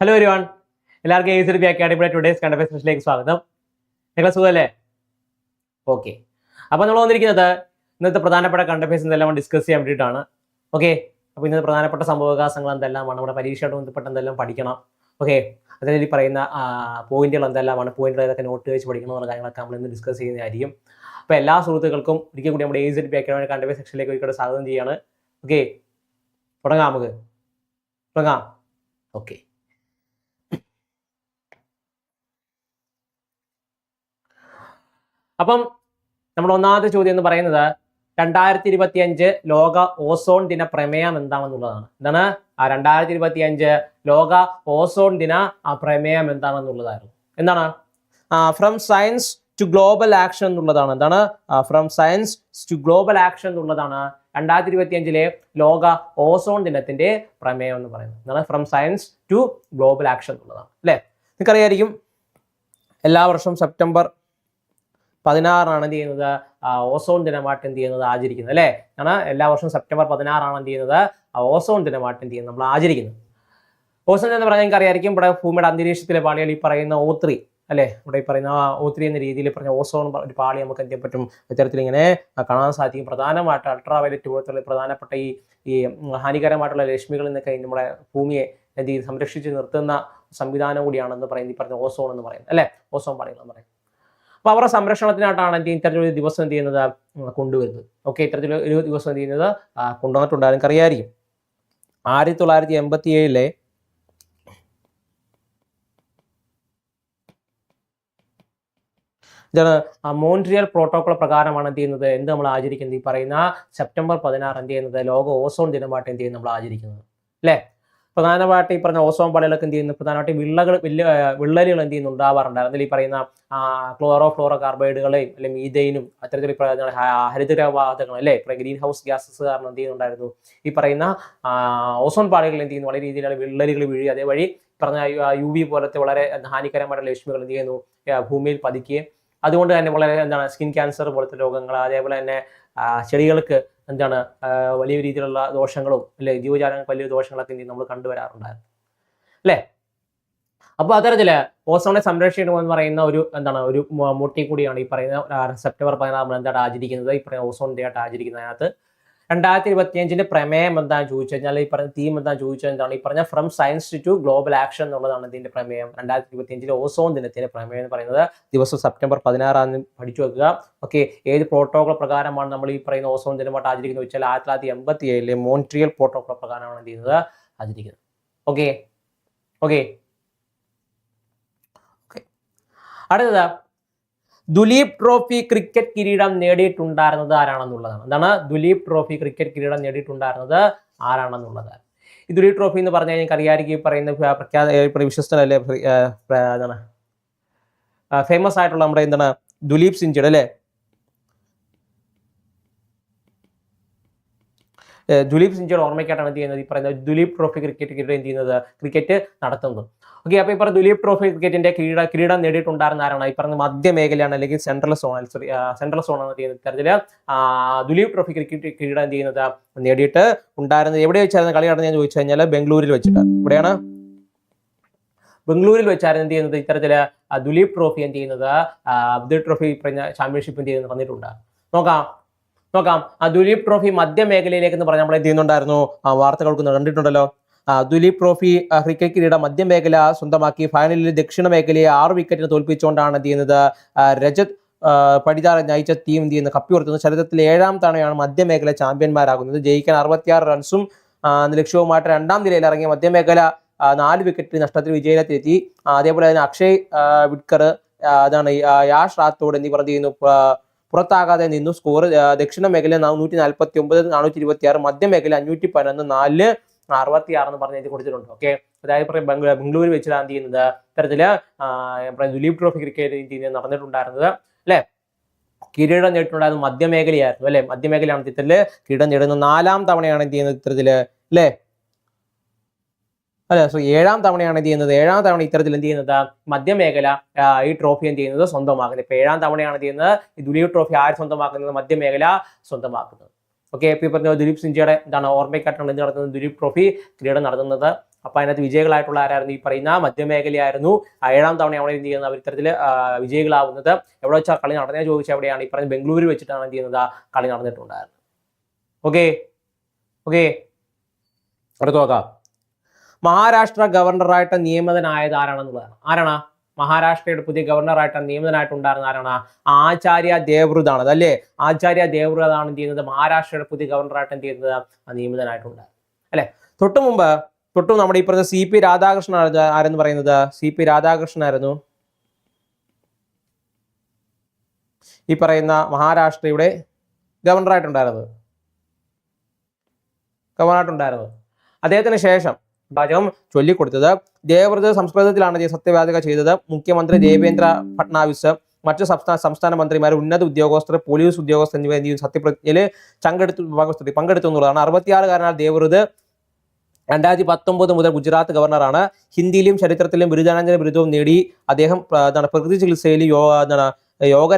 Hello ഒരുവാൺ എല്ലാവർക്കും A C B അക്കാഡമിയുടെ ടുഡേസ് കണ്ടപ്പേ സ്പെഷ്യലേക്ക് സ്വാഗതം. നിങ്ങൾ സുഖമല്ലേ? ഓക്കെ അപ്പോൾ നമ്മൾ വന്നിരിക്കുന്നത് ഇന്നത്തെ പ്രധാനപ്പെട്ട കണ്ടഫേസ് എന്തെല്ലാം ഡിസ്കസ് ചെയ്യാൻ വേണ്ടിയിട്ടാണ്. ഓക്കെ അപ്പോൾ ഇന്നത്തെ പ്രധാനപ്പെട്ട സംഭവവികാസങ്ങൾ എന്തെല്ലാമാണ്? നമ്മുടെ പരീക്ഷയായിട്ട് ബന്ധപ്പെട്ട് എന്തെല്ലാം പഠിക്കണം? ഓക്കെ അതിൽ പറയുന്ന പോയിന്റുകൾ എന്തെല്ലാമാണ്? പോയിന്റുകൾ ഏതൊക്കെ നോട്ട് വെച്ച് പഠിക്കണം എന്നുള്ള കാര്യങ്ങളൊക്കെ നമ്മൾ ഇന്ന് ഡിസ്കസ് ചെയ്യുന്നതായിരിക്കും. അപ്പോൾ എല്ലാ സുഹൃത്തുക്കൾക്കും ഒരിക്കൽ കൂടി നമ്മുടെ സി ബി അക്കാഡമിയുടെ കണ്ടഫേസ് സെക്ഷനിലേക്ക് ഒരിക്കലും സ്വാഗതം ചെയ്യാണ്. ഓക്കെ തുടങ്ങാം നമുക്ക്. തുടങ്ങാം. ഓക്കെ അപ്പം നമ്മൾ ഒന്നാമത്തെ ചോദ്യം എന്ന് പറയുന്നത് രണ്ടായിരത്തി ഇരുപത്തി അഞ്ച് ലോക ഓസോൺ ദിന പ്രമേയം എന്താണെന്നുള്ളതാണ്. എന്താണ്? ആ രണ്ടായിരത്തി ഇരുപത്തി അഞ്ച് ലോക ഓസോൺ ദിന ആ പ്രമേയം എന്താണെന്നുള്ളതായിരുന്നു. എന്താണ്? From science to global action എന്നുള്ളതാണ്. എന്താണ്? From science to global action എന്നുള്ളതാണ് രണ്ടായിരത്തി ഇരുപത്തി അഞ്ചിലെ ലോക ഓസോൺ ദിനത്തിന്റെ പ്രമേയം എന്ന് പറയുന്നത്. എന്താണ്? From science to global action എന്നുള്ളതാണ്. അല്ലേ? നിങ്ങൾക്കറിയായിരിക്കും എല്ലാ വർഷവും സെപ്റ്റംബർ പതിനാറാണ് എന്ത് ചെയ്യുന്നത്? ഓസോൺ ദിനമായിട്ട് എന്ത് ചെയ്യുന്നത്? ആചരിക്കുന്നത് അല്ലേ? ആണ് എല്ലാ വർഷവും സെപ്റ്റംബർ പതിനാറാണ് എന്ത് ചെയ്യുന്നത്? ഓസോൺ ദിനമായിട്ട് എന്ത് ചെയ്യുന്നത്? നമ്മൾ ആചരിക്കുന്നത്. ഓസോൺ എന്ന് പറഞ്ഞാൽ നിങ്ങൾക്ക് അറിയായിരിക്കും ഇവിടെ ഭൂമിയുടെ അന്തരീക്ഷത്തിലെ പാളികൾ ഈ പറയുന്ന ഓത്രി അല്ലേ? ഇവിടെ ഈ പറയുന്ന ഓത്രി എന്ന രീതിയിൽ പറഞ്ഞ ഓസോൺ ഒരു പാളി നമുക്ക് എന്ത് പറ്റും? ഇത്തരത്തിൽ ഇങ്ങനെ കാണാൻ സാധിക്കും. പ്രധാനമായിട്ട് അൾട്രാ വയലറ്റ് പോലത്തുള്ള പ്രധാനപ്പെട്ട ഈ ഈ ഹാനികരമായിട്ടുള്ള രശ്മികളിൽ നിന്നൊക്കെ നമ്മുടെ ഭൂമിയെ എന്ത് സംരക്ഷിച്ച് നിർത്തുന്ന സംവിധാനം കൂടിയാണെന്ന് പറയുന്നത് ഈ പറഞ്ഞ ഓസോൺ എന്ന് പറയുന്നത് അല്ലേ? ഓസോൺ പാളികൾ എന്ന് പറയുന്നത്. അപ്പൊ അവരുടെ സംരക്ഷണത്തിനായിട്ടാണ് എന്ത് ഇത്തരത്തിലൊരു ദിവസം എന്ത് ചെയ്യുന്നത്? കൊണ്ടുവരുന്നത്. ഓക്കെ ഇത്തരത്തിലൊരു ഒരു ദിവസം എന്ത് ചെയ്യുന്നത്? കൊണ്ടുവന്നിട്ടുണ്ട്. നിങ്ങൾക്ക് അറിയായിരിക്കും ആയിരത്തി തൊള്ളായിരത്തി എൺപത്തി ഏഴിലെ ഇതാണ് മോൺട്രിയൽ പ്രോട്ടോകോൾ പ്രകാരമാണ് എന്ത് ചെയ്യുന്നത്? എന്ത് നമ്മൾ ആചരിക്കുന്നത്? ഈ പറയുന്ന സെപ്റ്റംബർ പതിനാറ് എന്ത് ചെയ്യുന്നത്? ലോക ഓസോൺ ദിനമായിട്ട് എന്ത് ചെയ്യുന്നത് നമ്മൾ ആചരിക്കുന്നത്? അല്ലേ? പ്രധാനമായിട്ട് ഈ പറഞ്ഞ ഓസോൺ പാളികളൊക്കെ എന്ത് ചെയ്യുന്നു? പ്രധാനമായിട്ട് വിള്ളകൾ വില്ല വിള്ളലുകൾ എന്ത് ചെയ്യുന്നു? ഉണ്ടാവാറുണ്ട് അതിൽ ഈ പറയുന്ന ക്ലോറോ ഫ്ലോറോ കാർബൈഡുകളെയും അല്ലെങ്കിൽ മീതൈനും അത്തരത്തിൽ ഈ പറയുന്ന ഹ- ഹരിതഗവാതകങ്ങൾ അല്ലേ? ഗ്രീൻ ഹൗസ് ഗ്യാസസ് കാരണം എന്ത് ചെയ്യുന്നുണ്ടായിരുന്നു? ഈ പറയുന്ന ഓസോൺ പാളികൾ എന്ത് ചെയ്യുന്നു? വളരെ രീതിയിലുള്ള വിള്ളലുകൾ വീഴി അതേവഴി പറഞ്ഞ യു വി പോലത്തെ വളരെ ഹാനികരമായിട്ടുള്ള ലക്ഷ്മികൾ എന്ത് ചെയ്യുന്നു? ഭൂമിയിൽ പതിക്കുകയും അതുകൊണ്ട് തന്നെ വളരെ എന്താണ് സ്കിൻ ക്യാൻസർ പോലത്തെ രോഗങ്ങൾ അതേപോലെ തന്നെ ചെടികൾക്ക് എന്താണ് വലിയ രീതിയിലുള്ള ദോഷങ്ങളും അല്ലെ ജീവജാലങ്ങൾക്ക് വലിയ ദോഷങ്ങളൊക്കെ നമ്മൾ കണ്ടുവരാറുണ്ടായിരുന്നു അല്ലേ? അപ്പോൾ അത്തരത്തിൽ ഓസോണെ സംരക്ഷിക്കണം എന്ന് പറയുന്ന ഒരു എന്താണ് ഒരു മുട്ടി കൂടിയാണ് ഈ പറയുന്ന സെപ്റ്റംബർ പതിനാറ് നമ്മൾ എന്താണ് ആചരിക്കുന്നത്? ഈ പറയുന്ന ഓസോൺ ഡേ ആയിട്ട് ആചരിക്കുന്നത് അതിനകത്ത് രണ്ടായിരത്തി ഇരുപത്തി അഞ്ചിന്റെ പ്രമേയം എന്താണെന്ന് ചോദിച്ചു കഴിഞ്ഞാൽ ഈ പറഞ്ഞ തീം എന്താണെന്ന് ചോദിച്ചാൽ എന്താണ് ഈ പറഞ്ഞ from science to global action എന്നുള്ളതാണ് ഇതിന്റെ പ്രമേയം. രണ്ടായിരത്തി ഇരുപത്തി അഞ്ചിലെ ഓസോൺ ദിനത്തിന്റെ പ്രമേയം എന്ന് പറയുന്നത് ദിവസം സെപ്റ്റംബർ പതിനാറാം തീയതി പഠിച്ചു വെക്കുക. ഓക്കെ ഏത് പ്രോട്ടോകോൾ പ്രകാരമാണ് നമ്മൾ ഈ പറയുന്ന ഓസോൺ ദിനമായിട്ട് ആചരിക്കുന്നത് വെച്ചാൽ ആയിരത്തി തൊള്ളായിരത്തി എൺപത്തി ഏഴിലെ മോൺട്രിയൽ പ്രോട്ടോകോൾ പ്രകാരമാണ് എന്ത് ചെയ്യുന്നത്? ആചരിക്കുന്നത്. ഓക്കെ ഓക്കെ അടുത്തത് ദുലീപ് ട്രോഫി ക്രിക്കറ്റ് കിരീടം നേടിയിട്ടുണ്ടായിരുന്നത് ആരാണെന്നുള്ളതാണ് എന്താണ്? ദുലീപ് ട്രോഫി ക്രിക്കറ്റ് കിരീടം നേടിയിട്ടുണ്ടായിരുന്നത് ആരാണെന്നുള്ളത്. ഈ ദുലീപ് ട്രോഫി എന്ന് പറഞ്ഞാൽ ഞങ്ങൾക്ക് അറിയാമായിരിക്കും പറയുന്ന പ്ര- പ്രഖ്യാത വിശ്വസ്തനല്ലേ? എന്താണ്? ഫേമസ് ആയിട്ടുള്ള നമ്മുടെ എന്താണ്? ദുലീപ് സിഞ്ചിയുടെ അല്ലേ? ദുലീപ് സിഞ്ചിയുടെ ഓർമ്മയ്ക്കായിട്ടാണ് എന്ത് ചെയ്യുന്നത്? ഈ പറയുന്നത് ദുലീപ് ട്രോഫി ക്രിക്കറ്റ് കിരീടം എന്ത് ചെയ്യുന്നത്? ക്രിക്കറ്റ് നടത്തുന്നത്. ഓക്കെ അപ്പൊ ഈ പറഞ്ഞ ദുലീപ് ട്രോഫി ക്രിക്കറ്റിന്റെ കീഴ കിരീടം നേടിയിട്ടുണ്ടായിരുന്ന ആരാണ്? ഈ പറഞ്ഞ മധ്യമേഖലയാണ് അല്ലെങ്കിൽ central zone sorry central zone എന്ന് ഇത്തരത്തിൽ ദുലീപ് ട്രോഫി ക്രിക്കറ്റ് കിരീടം ചെയ്യുന്നത്? നേടിയിട്ട് ഉണ്ടായിരുന്നത് എവിടെ വെച്ചായിരുന്നു? കളി നടന്നത് ഞാൻ ചോദിച്ചു കഴിഞ്ഞാൽ ബംഗളൂരിൽ വെച്ചിട്ട്. ഇവിടെയാണ്. ബംഗളൂരിൽ വെച്ചായിരുന്നു എന്ത് ചെയ്യുന്നത്? ഇത്തരത്തിൽ ദുലീപ് ട്രോഫി എന്ത് ചെയ്യുന്നത്? അബ്ദുൽ ട്രോഫി പറഞ്ഞ ചാമ്പ്യൻഷിപ്പ് എന്ത് ചെയ്യുന്നത്? വന്നിട്ടുണ്ട് നോക്കാം. നോക്കാം. ആ ദുലീപ് ട്രോഫി മധ്യമേഖലയിലേക്ക് എന്ന് പറഞ്ഞാൽ നമ്മൾ എന്ത് ചെയ്യുന്നുണ്ടായിരുന്നു? വാർത്തകൾക്ക് കണ്ടിട്ടുണ്ടല്ലോ. ദുലീപ് ട്രോഫി ക്രിക്കറ്റ് കിരീടം മധ്യമേഖല സ്വന്തമാക്കി. ഫൈനലിൽ ദക്ഷിണ മേഖലയെ ആറ് വിക്കറ്റിന് തോൽപ്പിച്ചുകൊണ്ടാണ് എന്ത് ചെയ്യുന്നത്? രജത് പടിതാറെ നയിച്ച ടീം എന്ത് ചെയ്യുന്നത്? കപ്പിയുയർത്തുന്നത് ചരിത്രത്തിൽ ഏഴാം തവണയാണ് മധ്യമേഖല ചാമ്പ്യന്മാരാകുന്നത്. ജയിക്കാൻ അറുപത്തിയാറ് റൺസും ലക്ഷ്യവുമായിട്ട് രണ്ടാം നിലയിൽ ഇറങ്ങിയ മധ്യമേഖല നാല് വിക്കറ്റ് നഷ്ടത്തിൽ വിജയത്തിലെത്തി. അതേപോലെ തന്നെ അക്ഷയ് വിഡ്കർ അതാണ് യാഷ് റാത്തോഡ് എന്നിവർ എന്ത് ചെയ്യുന്നു? പുറത്താകാതെ നിന്നു. സ്കോർ ദക്ഷിണ മേഖല നൂറ്റി നാൽപ്പത്തി ഒമ്പത് നാനൂറ്റി ഇരുപത്തി ആറ് മധ്യമേഖല അഞ്ഞൂറ്റി പതിനൊന്ന് നാല് അറുപത്തി ആറ് എന്ന് പറഞ്ഞ് എഴുതി കൊടുത്തിട്ടുണ്ട്. ഓക്കെ അതായത് ബംഗളൂരു വെച്ചിട്ടാണ് എന്ത് ചെയ്യുന്നത്? ഇത്തരത്തിൽ ദുലീപ് ട്രോഫി ക്രിക്കറ്റ് ഇന്ത്യയിൽ നടന്നിട്ടുണ്ടായിരുന്നത്. അല്ലെ? കിരീടം നേടിയിട്ടുണ്ടായത് മധ്യമേഖലയായിരുന്നു. അല്ലെ? മധ്യമേഖലയാണ് ഇത്തരത്തിൽ കിരീടം നേടുന്ന നാലാം തവണയാണ് എന്ത് ചെയ്യുന്നത് ഇത്തരത്തിൽ? അല്ലെ? അല്ല സോ ഏഴാം തവണയാണ് എന്ത് ചെയ്യുന്നത്? ഏഴാം തവണ ഇത്തരത്തിൽ എന്ത് ചെയ്യുന്നത്? മധ്യമേഖല ഈ ട്രോഫി എന്ത് ചെയ്യുന്നത് സ്വന്തമാക്കുന്നത്. ഇപ്പൊ ഏഴാം തവണയാണ് എന്ത് ചെയ്യുന്നത്? ഈ ദുലീപ് ട്രോഫി ആര് സ്വന്തമാക്കുന്നത്? മധ്യമേഖല സ്വന്തമാക്കുന്നത്. ഓക്കെ പി പറഞ്ഞു ദിലീപ് സിഞ്ചിയുടെ എന്താണ് ഓർമ്മയ്ക്കായിട്ടാണ് എന്ത് നടത്തുന്നത് ദിലീപ് ട്രോഫി കിരീടം നടത്തുന്നത്. അപ്പൊ അതിനകത്ത് വിജയികളായിട്ടുള്ള ആരായിരുന്നു ഈ പറയുന്ന മധ്യമേഖലയായിരുന്നു. ഏഴാം തവണ അവിടെ എന്ത് ചെയ്യുന്നത്? അവർ ഇത്തരത്തിൽ വിജയികളാവുന്നത്. എവിടെ വെച്ചാൽ കളി നടന്നേ ചോദിച്ചാൽ എവിടെയാണ്? ഈ പറഞ്ഞ ബംഗളൂരു വെച്ചിട്ടാണ് എന്ത് ചെയ്യുന്നത്? കളി നടന്നിട്ടുണ്ടായിരുന്നത്. ഓക്കെ ഓക്കെ അടുത്ത് നോക്കാം. മഹാരാഷ്ട്ര ഗവർണറായിട്ട് നിയമിതനായത് ആരാണെന്നുള്ളതാണ്. ആരാണ്? മഹാരാഷ്ട്രയുടെ പുതിയ ഗവർണറായിട്ട് നിയമിതനായിട്ടുണ്ടായിരുന്ന ആരാണ്? ആചാര്യ ദേവ്രതാണ് അതല്ലേ ആചാര്യ ദേവ്രതാണ് എന്ത് ചെയ്യുന്നത്? മഹാരാഷ്ട്രയുടെ പുതിയ ഗവർണറായിട്ട് എന്ത് ചെയ്യുന്നത്? നിയമിതനായിട്ടുണ്ടായിരുന്നു. നിയമിതനായിട്ടുണ്ട് അല്ലെ? തൊട്ടു മുമ്പ് തൊട്ടു നമ്മുടെ ഈ പറഞ്ഞ സി പി രാധാകൃഷ്ണൻ ആര് ആരെന്ന് പറയുന്നത്? സി പി രാധാകൃഷ്ണൻ ആയിരുന്നു. ഈ പറയുന്ന മഹാരാഷ്ട്രയുടെ ഗവർണറായിട്ടുണ്ടായിരുന്നത്. ഗവർണറായിട്ടുണ്ടായിരുന്നത്. അദ്ദേഹത്തിന് ശേഷം പാചകം ചൊല്ലിക്കൊടുത്തത്. ദേവവ്രത സംസ്കൃതത്തിലാണ് സത്യവാചക ചെയ്തത്. മുഖ്യമന്ത്രി ദേവേന്ദ്ര ഫട്നാവിസ് മറ്റ് സംസ്ഥാന സംസ്ഥാന മന്ത്രിമാർ ഉന്നത ഉദ്യോഗസ്ഥർ പോലീസ് ഉദ്യോഗസ്ഥർ എന്നിവ എന്ത് ചെയ്യും? സത്യപ്രതിജ്ഞയിൽ പങ്കെടുത്തു പങ്കെടുത്തു എന്നുള്ളതാണ്. അറുപത്തിയാറുകാരനാണ് ദേവവ്രത് രണ്ടായിരത്തി പത്തൊമ്പത് മുതൽ ഗുജറാത്ത് ഗവർണറാണ്. ഹിന്ദിയിലും ചരിത്രത്തിലും ബിരുദാനന്തര ബിരുദവും നേടി അദ്ദേഹം എന്താണ് പ്രകൃതി ചികിത്സയിലും യോഗ എന്താണ് യോഗ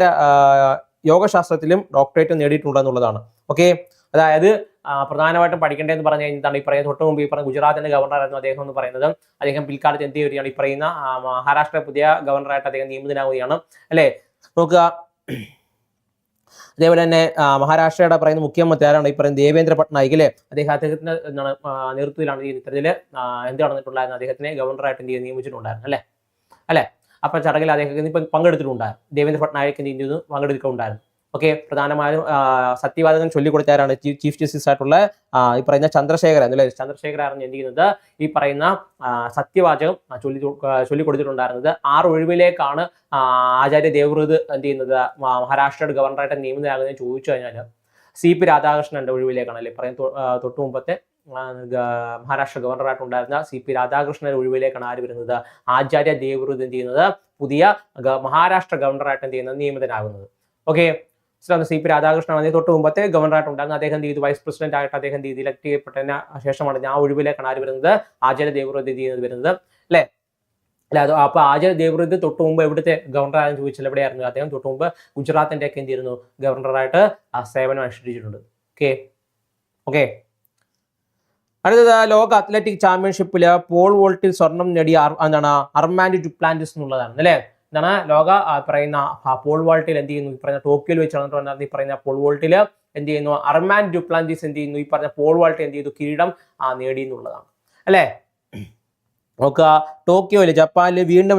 യോഗശാസ്ത്രത്തിലും ഡോക്ടറേറ്റ് നേടിയിട്ടുണ്ടെന്നുള്ളതാണ്. ഓക്കെ അതായത് പ്രധാനമായിട്ടും പഠിക്കേണ്ടതെന്ന് പറഞ്ഞു കഴിഞ്ഞാൽ ഈ പറയുന്ന തൊട്ട് മുമ്പ് ഈ പറഞ്ഞ ഗുജറാത്തിന്റെ ഗവർണറായിരുന്നു അദ്ദേഹം എന്ന് പറയുന്നത്. അദ്ദേഹം പിൽക്കാലത്ത് എന്ത് ചെയ്യുകയാണ്? ഈ പറയുന്ന മഹാരാഷ്ട്ര പുതിയ ഗവർണറായിട്ട് അദ്ദേഹം നിയമിതനാവുകയാണ്. അല്ലേ? നോക്കുക. അതേപോലെ തന്നെ മഹാരാഷ്ട്രയുടെ പറയുന്ന മുഖ്യമന്ത്രി ആരാണ്? ഈ പറയുന്നത് ദേവേന്ദ്ര പട്നായിക് അല്ലേ? അദ്ദേഹം അദ്ദേഹത്തിന്റെ എന്താണ് നേതൃത്വത്തിലാണ് ഇത്തരത്തിൽ എന്ത് നടന്നിട്ടുണ്ടായിരുന്നു അദ്ദേഹത്തിനെ ഗവർണറായിട്ട് എന്ത് ചെയ്ത് നിയമിച്ചിട്ടുണ്ടായിരുന്നു അല്ലേ? അല്ലേ? അപ്പൊ ചടങ്ങിൽ അദ്ദേഹം പങ്കെടുത്തിട്ടുണ്ടായിരുന്നു. ദേവേന്ദ്ര പട്നായിക് എന്ത് ചെയ്യുന്നു? പങ്കെടുക്കുന്നുണ്ടായിരുന്നു ഓക്കെ പ്രധാനമായും സത്യവാചകം ചൊല്ലിക്കൊടുത്തവരാണ് ചീഫ് ജസ്റ്റിസ് ആയിട്ടുള്ള ഈ പറയുന്ന ചന്ദ്രശേഖരൻ അല്ലേ? ചന്ദ്രശേഖരാണ് എന്ത് ചെയ്യുന്നത് ഈ പറയുന്ന സത്യവാചകം ചൊല്ലി ചൊല്ലിക്കൊടുത്തിട്ടുണ്ടായിരുന്നത് ആറ് ഒഴിവിലേക്കാണ് ആചാര്യ ദേവ്രത് എന്ത് ചെയ്യുന്നത്? മഹാരാഷ്ട്ര ഗവർണറായിട്ട് നിയമിതനാകുന്നത് ചോദിച്ചു കഴിഞ്ഞാൽ സി പി രാധാകൃഷ്ണന്റെ ഒഴിവിലേക്കാണ് അല്ലെ? പറയുന്ന തൊട്ടു മുമ്പത്തെ മഹാരാഷ്ട്ര ഗവർണറായിട്ടുണ്ടായിരുന്ന സി പി രാധാകൃഷ്ണന്റെ ഒഴിവിലേക്കാണ് ആര് വരുന്നത്? ആചാര്യ ദേവ്രത് എന്ത് ചെയ്യുന്നത്? പുതിയ മഹാരാഷ്ട്ര ഗവർണറായിട്ട് എന്ത് ചെയ്യുന്നത്? നിയമിതനാകുന്നത്. ഓക്കെ സി പി രാധാകൃഷ്ണൻ അതിന് തൊട്ട് മുമ്പത്തെ ഗവർണറായിട്ട് ഉണ്ടാകുന്ന അദ്ദേഹം ചെയ്തു? വൈസ് പ്രസിഡന്റ് ആയിട്ട് അദ്ദേഹം ചെയ്ത്? ഇലക്ട് ചെയ്യപ്പെട്ടതിന് ശേഷമാണ് ഞാൻ ഒഴിവിലേക്കാണ് ആര് വരുന്നത്? ആചാര്യ ദേവവൃത് ചെയ്യുന്നത് വരുന്നത്? അല്ലെ? അല്ല? അത് അപ്പൊ ആചാര്യ ദേവ്രത് തൊട്ട് മുമ്പ് എവിടുത്തെ ഗവർണർ ആണെന്ന് ചോദിച്ചാൽ എവിടെയായിരുന്നു? അദ്ദേഹം തൊട്ട് മുമ്പ് ഗുജറാത്തിന്റെ ഒക്കെ എന്ത് ചെയ്യുന്നു ഗവർണറായിട്ട് ആ സേവനം അനുഷ്ഠിച്ചിട്ടുണ്ട്. ഓക്കെ ഓക്കെ അടുത്തത് ലോക അത്ലറ്റിക് ചാമ്പ്യൻഷിപ്പിൽ പോൾ വോൾട്ടിൽ സ്വർണം നേടിയ എന്താണ്? അർമാൻഡ് ഡുപ്ലാന്റിസ് എന്നുള്ളതാണ്. അല്ലേ? എന്താണ് ലോക പറയുന്ന പോൾ വോൾട്ടിൽ എന്ത് ചെയ്യുന്നു? ഈ പറയുന്ന ടോക്കിയോയിൽ വെച്ച് നടന്നിട്ടുണ്ടായിരുന്ന ഈ പറയുന്ന പോൾ വോൾട്ടിൽ എന്ത് ചെയ്യുന്നു? അർമാൻ ഡുപ്ലാന്റിസ് എന്ത് ചെയ്യുന്നു? ഈ പറഞ്ഞ പോൾ വോൾട്ട് എന്ത് ചെയ്തു? കിരീടം നേടി എന്നുള്ളതാണ്. അല്ലേ? നോക്കുക. ടോക്കിയോയിൽ ജപ്പാനിൽ വീണ്ടും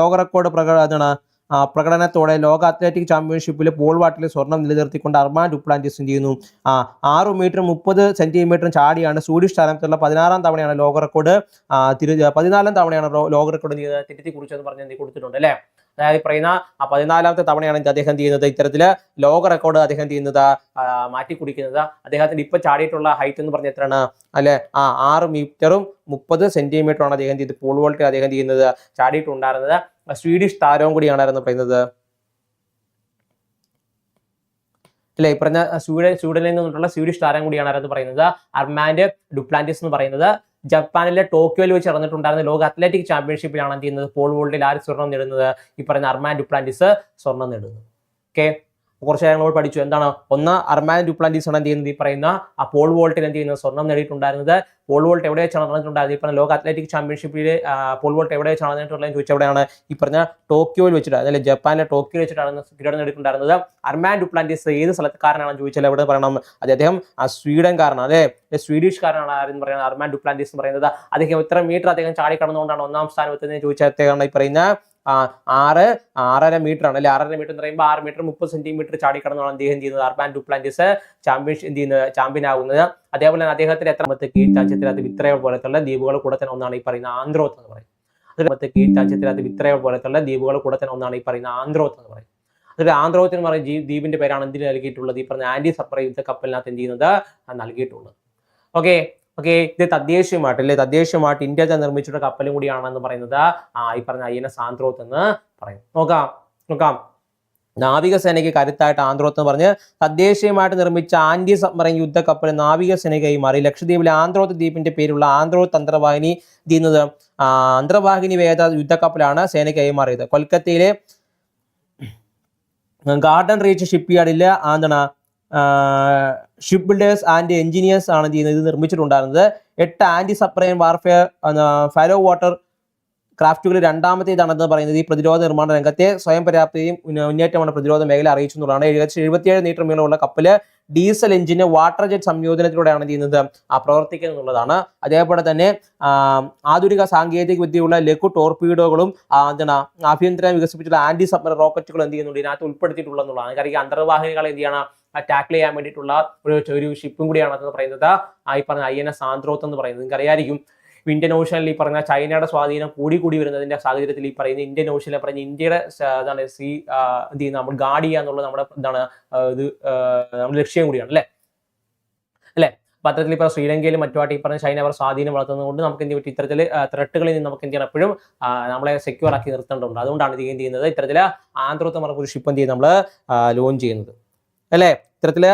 ലോക റെക്കോർഡ് പ്രകടന പ്രകടനത്തോടെ ലോക അത്ലറ്റിക് ചാമ്പ്യൻഷിപ്പിൽ പോൾ വാട്ടിൽ സ്വർണം നിലനിർത്തിക്കൊണ്ട് അർമാൻ ഡുപ്ലാന്റിസ് എന്ത് ചെയ്യുന്നു? ആറ് മീറ്റർ മുപ്പത് സെന്റിമീറ്ററും ചാടിയാണ് സ്വീഡിഷ് താരത്തിലുള്ള പതിനാറാം തവണയാണ് ലോക റെക്കോർഡ് തിരു പതിനാലാം തവണയാണ് ലോക റെക്കോർഡ് തിരുത്തി കുറിച്ചെന്ന് പറഞ്ഞ് കൊടുത്തിട്ടുണ്ട് അല്ലേ? അതായത് പറയുന്ന ആ പതിനാലാമത്തെ തവണയാണ് അദ്ദേഹം എന്ത് ചെയ്യുന്നത്? ഇത്തരത്തിൽ ലോക റെക്കോർഡ് അദ്ദേഹം ചെയ്യുന്നത്? മാറ്റി കുടിക്കുന്നത്. അദ്ദേഹത്തിന്റെ ഇപ്പൊ ചാടിയിട്ടുള്ള ഹൈറ്റ് എന്ന് പറഞ്ഞ എത്രയാണ്? അല്ലെ? ആ ആറ് മീറ്ററും മുപ്പത് സെന്റിമീറ്ററാണ് അദ്ദേഹം ചെയ്ത് പോൾ വോൾട്ടിൽ അദ്ദേഹം ചെയ്യുന്നത്? ചാടിയിട്ടുണ്ടായിരുന്നത്. സ്വീഡിഷ് താരവും കൂടിയാണായിരുന്നു പറയുന്നത്. അല്ലെ? ഈ പറഞ്ഞ സ്വീഡൻ സ്വീഡനിൽ നിന്നുള്ള സ്വീഡിഷ് താരം കൂടിയാണായിരുന്നു പറയുന്നത്. അർമാൻഡ് ഡുപ്ലാന്റിസ് എന്ന് പറയുന്നത്. ജപ്പാനിലെ ടോക്കിയോയിൽ വെച്ച് ഇറങ്ങിയിട്ടുണ്ടായിരുന്ന ലോക അത്ലറ്റിക് ചാമ്പ്യൻഷിപ്പിലാണ് എന്ത് ചെയ്യുന്നത്? പോൾ വോൾഡിൽ ആര് സ്വർണം നേടുന്നത്? ഈ പറയുന്ന അർമാൻ ഡുപ്ലാന്റിസ് സ്വർണം നേടുന്നു. ഓക്കെ കുറച്ച് കൂടി പഠിച്ചു. എന്താണ്? ഒന്ന് അർമാൻ ഡുപ്ലാന്റിസ് ആണ് എന്ത് ചെയ്യുന്നത്? ഈ പറയുന്ന ആ പോൾ വോൾട്ടിൽ എന്ത് ചെയ്യുന്നത്? സ്വർണം നേടിയിട്ടുണ്ടായിരുന്നത്. പോൾ വോൾട്ട് എവിടെ വെച്ചാണ് നടന്നിട്ടുണ്ടായിരുന്നത്? ലോക അത്ലറ്റിക് ചാമ്പ്യൻഷിപ്പിൽ പോൾ വോൾട്ട് എവിടെ വെച്ചാണ് നടന്നിട്ടുള്ളതെന്ന് ചോദിച്ചാൽ എവിടെയാണ്? ഈ പറഞ്ഞ ടോക്കിയോയിൽ വെച്ചിട്ട് അതായത് ജപ്പാനിലെ ടോക്കിയോയിൽ വെച്ചിട്ടാണ് കിരീടം നേടിയിട്ടുണ്ടായിരുന്നത്. അർമാൻ ഡുപ്ലാന്റിസ് ഏത് സ്ഥലക്കാരനാണെന്ന് ചോദിച്ചാൽ എവിടെ പറയണം? അത് അദ്ദേഹം സ്വീഡൻകാരനാണ് അല്ലെ? സ്വീഡിഷ് കാരനാണ് ആരെന്ന് പറയുന്നത് അർമാൻ ഡുപ്ലാന്റിസ് എന്ന് പറയുന്നത്. അദ്ദേഹം എത്ര മീറ്റർ അദ്ദേഹം ചാടി കടന്നുകൊണ്ടാണ് ഒന്നാം സ്ഥാനത്ത് ചോദിച്ചാൽ അദ്ദേഹമാണ് ഈ പറയുന്ന ആറ് ആറര മീറ്റർ ആണ്. അല്ലെ? ആറര മീറ്റർ എന്ന് പറയുമ്പോൾ ആറ് മീറ്റർ മുപ്പത് സെന്റിമീറ്റർ ചാടി കടന്നാണ് അദ്ദേഹം ചെയ്യുന്നത്. അർബാൻ ഡുപ്ലാന്റിസ് ചാമ്പ്യൻഷിപ്പ് എന്ത് ചെയ്യുന്നത്? ചാമ്പ്യൻ ആകുന്നത് അതേപോലെ തന്നെ അദ്ദേഹത്തിന് എത്രാമത്തെ കീഴ്ത്താഞ്ചത്തിനകത്ത് വിത്രയ പോലത്തുള്ള ദ്വീപുകൾ കൂടെ തന്നെ ഒന്നാണ് ഈ പറയുന്ന ആന്ധ്രോത്ത് എന്ന് പറയും. അതിനകത്ത് കീഴ്ത്താഞ്ചത്തിനകത്ത് വിത്രയ പോലത്തുള്ള ദ്വീപുകൾ കൂടെ തന്നെ ഒന്നാണ് ഈ പറയുന്ന ആന്ധ്രോത്ത് എന്ന് പറയുന്നത് അതൊരു ആന്ധ്രോത്ത് എന്ന് പറയുന്ന ജീ- ദ്വീപിന്റെ പേരാണ് എന്തിന് നൽകിയിട്ടുള്ളത്? ഈ പറഞ്ഞ ആന്റി സപ്ര യുദ്ധ കപ്പലിനകത്ത് എന്ത് ചെയ്യുന്നത്? നൽകിയിട്ടുള്ളത്. ഓക്കെ ഓക്കെ ഇത് തദ്ദേശീയമായിട്ട് അല്ലെ തദ്ദേശീയമായിട്ട് ഇന്ത്യ നിർമ്മിച്ചിട്ടുള്ള കപ്പലും കൂടിയാണെന്ന് പറയുന്നത് ആ ഈ പറഞ്ഞ എസ് ആന്ധ്രോത്ത് എന്ന് പറയും. നോക്കാം നോക്കാം. നാവികസേനയ്ക്ക് കരുത്തായിട്ട് ആന്ധ്രോത്ത് എന്ന് പറഞ്ഞ് തദ്ദേശീയമായിട്ട് നിർമ്മിച്ച ആന്റി സബ്മറൈൻ യുദ്ധക്കപ്പൽ കപ്പൽ മാറി. ലക്ഷദ്വീപിലെ ആന്ധ്രോത്ത് ദ്വീപിന്റെ പേരുള്ള ആന്ധ്രോത്ത് അന്തർവാഹിനി ചെയ്യുന്നത് അന്തർവാഹിനി വേദ യുദ്ധക്കപ്പലാണ് സേന കൈമാറിയത് കൊൽക്കത്തയിലെ ഗാർഡൻ റീച്ച് ഷിപ്പ് യാർഡിൽ എന്താണ് ഷിപ്പ് ബിൽഡേഴ്സ് ആൻഡ് എഞ്ചിനീയേഴ്സ് ആണ് ചെയ്യുന്നത് ഇത് നിർമ്മിച്ചിട്ടുണ്ടായിരുന്നത്. എട്ട് anti submarine warfare shallow water ക്രാഫ്റ്റുകൾ രണ്ടാമത്തേതാണെന്ന് പറയുന്നത് ഈ പ്രതിരോധ നിർമ്മാണ രംഗത്തെ സ്വയം പര്യാപ്തയും മുന്നേറ്റമാണ് പ്രതിരോധ മേഖല അറിയിച്ചു എന്നുള്ളതാണ്. ഏകദേശം എഴുപത്തിയേഴ് മീറ്റർ നീളമുള്ള കപ്പൽ ഡീസൽ എഞ്ചിന് വാട്ടർ ജെറ്റ് സംയോജനത്തിലൂടെയാണ് ചെയ്യുന്നത് ആ പ്രവർത്തിക്കുന്നത് എന്നുള്ളതാണ്. അതേപോലെ തന്നെ ആധുനിക സാങ്കേതിക വിദ്യയുള്ള ലഘു ടോർപീഡോകളും എന്താണ് ആഭ്യന്തരം വികസിപ്പിച്ചുള്ള ആന്റി സബ്മറൈൻ റോക്കറ്റുകൾ എന്ത് ചെയ്യുന്നുണ്ട് ഇതിനകത്ത് ഉൾപ്പെടുത്തിയിട്ടുള്ളതാണ് കാരണം ഈ അന്തർവാഹിനികളെ എന്ത് ചെയ്യണം ടാക്കിൾ ചെയ്യാൻ വേണ്ടിയിട്ടുള്ള ഒരു ഒരു ഷിപ്പും കൂടിയാണ് പറയുന്നത്. ഈ പറഞ്ഞ ഐ എൻ എസ് ആന്ത്രോത്ത് എന്ന് പറയുന്നത്. നിങ്ങൾക്ക് അറിയായിരിക്കും ഇന്ത്യൻ ഓഷനിൽ ഈ പറഞ്ഞ ചൈനയുടെ സ്വാധീനം കൂടി കൂടി വരുന്നതിന്റെ സാഹചര്യത്തിൽ ഈ പറയുന്ന ഇന്ത്യൻ ഓഷനിൽ പറഞ്ഞ ഇന്ത്യയുടെ എന്താണ് സി എന്ത് ചെയ്യുന്ന നമ്മൾ ഗാർഡ് ചെയ്യുക എന്നുള്ളത് നമ്മുടെ എന്താണ് ഇത് നമ്മുടെ ലക്ഷ്യം കൂടിയാണ് അല്ലേ? അല്ലേ? പത്രത്തിൽ ഇപ്പോൾ ശ്രീലങ്കയിലും മറ്റുമായിട്ട് ഈ പറഞ്ഞ ചൈന അവർ സ്വാധീനം വളർത്തുന്നതുകൊണ്ട് നമുക്ക് എന്ത് പറ്റും ഇത്തരത്തിൽ ത്രെട്ടുകളിൽ നിന്ന് നമുക്ക് എന്ത് ചെയ്യണം? എപ്പോഴും നമ്മളെ സെക്യൂർ ആക്കി നിർത്തേണ്ടതുണ്ട്. അതുകൊണ്ടാണ് ഇത് എന്ത് ചെയ്യുന്നത്? ഇത്തരത്തിൽ ആന്ത്രോത്ത് പറഞ്ഞ ഷിപ്പ് എന്ത് ചെയ്യും നമ്മൾ ലോഞ്ച് ചെയ്യുന്നത്. അല്ലേ? ഇത്തരത്തിൽ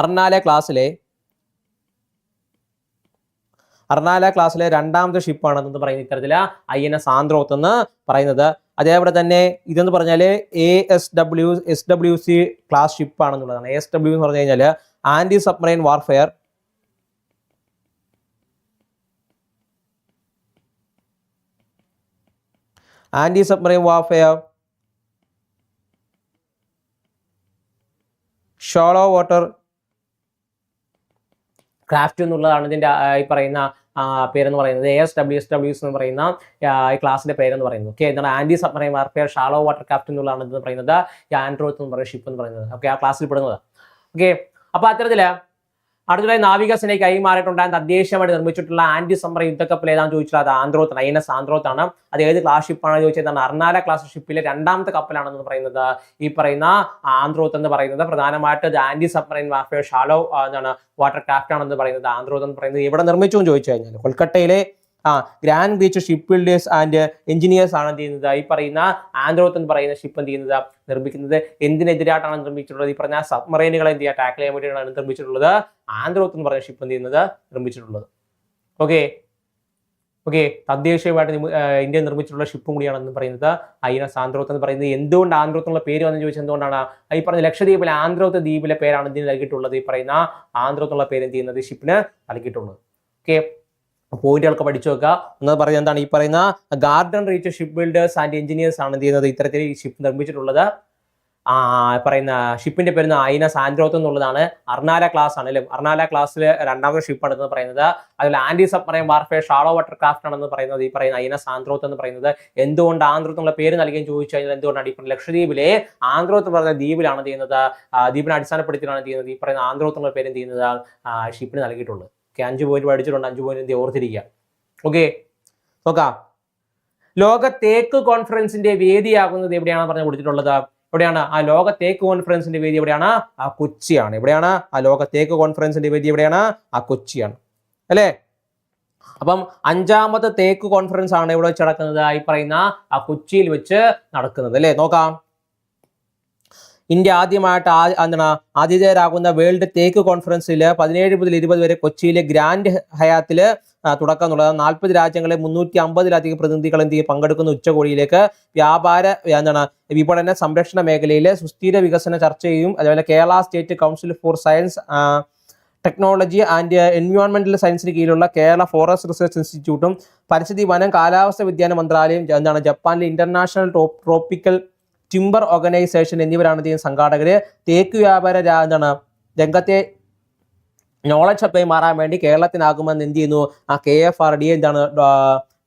അർണാല ക്ലാസ്സിലെ അർണാല ക്ലാസ്സിലെ രണ്ടാമത്തെ ഷിപ്പാണ് എന്ന് പറയുന്നത് ഇത്തരത്തിൽ. ഐ എൻ എസ് ആന്ത്രോത്ത് എന്ന് പറയുന്നത്. അതേപോലെ തന്നെ ഇതെന്ന് പറഞ്ഞാൽ A S W S W C class ship ആണെന്നുള്ളതാണ്. S W എന്ന് പറഞ്ഞു കഴിഞ്ഞാൽ anti submarine warfare anti submarine warfare shallow water craft എന്നുള്ളതാണ് ഇതിന്റെ ഈ പറയുന്ന പേരെന്ന് പറയുന്നത്. എ എസ് ഡബ്ല്യു എസ് ഡബ്ല്യൂസ് എന്ന് പറയുന്ന ഈ ക്ലാസിന്റെ പേരെന്ന് പറയുന്നത്. ഓക്കെ എന്താണ്? Anti submarine warfare shallow water craft എന്നുള്ളതാണ് ഇത് പറയുന്നത്. ആൻഡ്രോത്ത് എന്ന് പറയുന്ന ഷിപ്പ് എന്ന് പറയുന്നത്. ഓക്കെ ആ ക്ലാസ്സിൽ പെടുന്നത്. ഓക്കെ അപ്പോൾ അത്തരത്തിൽ അടുത്തതായി നാവികസേനയ്ക്ക് കൈമാറിയിട്ടുണ്ടായ തദ്ദേശമായിട്ട് നിർമ്മിച്ചിട്ടുള്ള ആന്റി സമ്മർ യുദ്ധക്കപ്പൽ ഏതാണെന്ന് ചോദിച്ചാൽ അത് ആന്ത്രോത്താണ് ഐ എൻ എസ് ആന്ത്രോത്താണ്. അത് ഏത് ക്ലാസ് ഷിപ്പാണ് ചോദിച്ചതാണ് അർണാല ക്ലാസ് ഷിപ്പിലെ രണ്ടാമത്തെ കപ്പലാണെന്ന് പറയുന്നത്. ഈ പറയുന്ന ആന്ത്രോത്ത് എന്ന് പറയുന്നത് പ്രധാനമായിട്ട് ഇത് ആന്റി സബ്മറൈൻ വാർഫെയർ ഷാലോ എന്താണ് വാട്ടർ ക്രാഫ്റ്റ് ആണെന്ന് പറയുന്നത്. ആന്ത്രോത്ത് എന്ന് പറയുന്നത് എവിടെ നിർമ്മിച്ചു ചോദിച്ചു കഴിഞ്ഞാൽ കൊൽക്കട്ടയിലെ ആ Grand Beach ship builders and engineers ആണ് എന്ത് ചെയ്യുന്നത്? ഈ പറയുന്ന ആൻഡ്രോത്ത് എന്ന് പറയുന്ന ഷിപ്പ് എന്ത് ചെയ്യുന്നത്? നിർമ്മിക്കുന്നത്. എന്തിനെതിരായിട്ടാണ് നിർമ്മിച്ചിട്ടുള്ളത്? ഈ പറഞ്ഞ സബ്മറൈനുകളെ എന്ത് ചെയ്യുക? ടാക്കിൾ ചെയ്യാൻ വേണ്ടിയിട്ടാണ് നിർമ്മിച്ചിട്ടുള്ളത്. ആൻഡ്രോത്ത് എന്ന് പറയുന്ന ഷിപ്പ് എന്ത് ചെയ്യുന്നത്? നിർമ്മിച്ചിട്ടുള്ളത്. ഓക്കെ ഓക്കെ തദ്ദേശീയമായിട്ട് ഇന്ത്യ നിർമ്മിച്ചിട്ടുള്ള ഷിപ്പും കൂടിയാണെന്ന് പറയുന്നത്. എസ് ആന്ത്രോത്ത് എന്ന് പറയുന്നത്. എന്തുകൊണ്ട് ആന്ധ്രോത്ത് എന്നുള്ള പേര് വന്നു ചോദിച്ചാൽ എന്തുകൊണ്ടാണ്? ഈ പറഞ്ഞ ലക്ഷദ്വീപിലെ ആന്ധ്രോത്ത് ദ്വീപിലെ പേരാണ് ഇതിന് നൽകിയിട്ടുള്ളത്. ഈ പറയുന്ന ആന്ധ്രോത്തുള്ള പേര് എന്ത് ചെയ്യുന്നത്? ഷിപ്പിന് നൽകിയിട്ടുള്ളത്. ഓക്കെ പോയിന്റുകളൊക്കെ പഠിച്ചു വെക്കുക. എന്ന് പറയുന്നത് എന്താണ്? ഈ പറയുന്ന Garden Reach ship builders and engineers ആണ് എന്ത് ചെയ്യുന്നത്? ഇത്തരത്തിൽ ഈ ഷിപ്പ് നിർമ്മിച്ചിട്ടുള്ളത്. ആ പറയുന്ന ഷിപ്പിന്റെ പേരുന്ന ഐന സാൻഡ്രോത്ത് എന്നുള്ളതാണ്. അർണാല ക്ലാസ് ആണ് അല്ലെ? അർണാല ക്ലാസ്സിലെ രണ്ടാമത്തെ ഷിപ്പാണ് എന്ന് പറയുന്നത്. അതിൽ anti submarine warfare shallow water craft ആണെന്ന് പറയുന്നത് ഈ പറയുന്ന ഐന സാന്ദ്രോത്ത് എന്ന് പറയുന്നത്. എന്തുകൊണ്ട് ആന്ത്രോത്ത് പേര് നൽകുകയും ചോദിച്ചു കഴിഞ്ഞാൽ എന്തുകൊണ്ടാണ്? ഈ ലക്ഷദ്വീപിലെ ആന്ത്രോത്ത് പറയുന്ന ദ്വീപിലാണ് ചെയ്യുന്നത്? ദ്വീപിനെ അടിസ്ഥാനപ്പെടുത്തിയിട്ടാണ് ചെയ്യുന്നത്? ഈ പറയുന്ന ആന്ത്രോത്ത് എന്നുള്ള പേര് ചെയ്യുന്നത്? ഷിപ്പിന് നൽകിയിട്ടുള്ളത്. ഓക്കെ അഞ്ച് പോയിന്റ് പഠിച്ചിട്ടുണ്ട് അഞ്ച് പോയിന്റ് ഓർത്തിരിക്കുക. ഓക്കെ നോക്കാം. ലോക തേക്ക് കോൺഫറൻസിന്റെ വേദിയാകുന്നത് എവിടെയാണ് പറഞ്ഞു കൊടുത്തിട്ടുള്ളത്? എവിടെയാണ്? ആ ലോക തേക്ക് കോൺഫറൻസിന്റെ വേദി എവിടെയാണ്? ആ കൊച്ചിയാണ്. എവിടെയാണ്? ആ ലോക തേക്ക് കോൺഫറൻസിന്റെ വേദി എവിടെയാണ്? ആ കൊച്ചിയാണ്. അല്ലേ? അപ്പം അഞ്ചാമത്തെ തേക്ക് കോൺഫറൻസ് ആണ് ഇവിടെ വെച്ച് നടക്കുന്നത്. ഈ പറയുന്ന ആ കൊച്ചിയിൽ വെച്ച് നടക്കുന്നത്. അല്ലേ? നോക്കാം. ഇന്ത്യ ആദ്യമായിട്ട് ആ- എന്താണ് ആതിഥേയരാകുന്ന വേൾഡ് തേക്ക് കോൺഫറൻസിൽ പതിനേഴ് മുതൽ ഇരുപത് വരെ കൊച്ചിയിലെ ഗ്രാൻഡ് ഹയാത്തിൽ തുടക്കം എന്നുള്ളത് നാൽപ്പത് രാജ്യങ്ങളെ മുന്നൂറ്റി അമ്പതിലധികം പ്രതിനിധികൾ എന്ത് ചെയ്യും പങ്കെടുക്കുന്ന ഉച്ചകോടിയിലേക്ക്. വ്യാപാര എന്താണ് വിപണന സംരക്ഷണ മേഖലയിലെ സുസ്ഥിര വികസന ചർച്ചയും അതുപോലെ Kerala state council for science technology and എൻവയോൺമെന്റൽ സയൻസിന് കീഴിലുള്ള കേരള ഫോറസ്റ്റ് റിസർച്ച് ഇൻസ്റ്റിറ്റ്യൂട്ടും പരിസ്ഥിതി വനം കാലാവസ്ഥ വ്യതിയാന മന്ത്രാലയം എന്താണ് ജപ്പാനിലെ ഇന്റർനാഷണൽ ട്രോപ്പിക്കൽ ടിംബർ ഓർഗനൈസേഷൻ എന്നിവരാണ് ഇതിന് സംഘാടകര്. തേക്ക് വ്യാപാര എന്താണ് രംഗത്തെ നോളജ് സപ്ലൈ മാറാൻ വേണ്ടി കേരളത്തിനാകുമെന്ന് എന്ത് ചെയ്യുന്നു? ആ കെ എഫ് ആർ ഡി എന്താണ്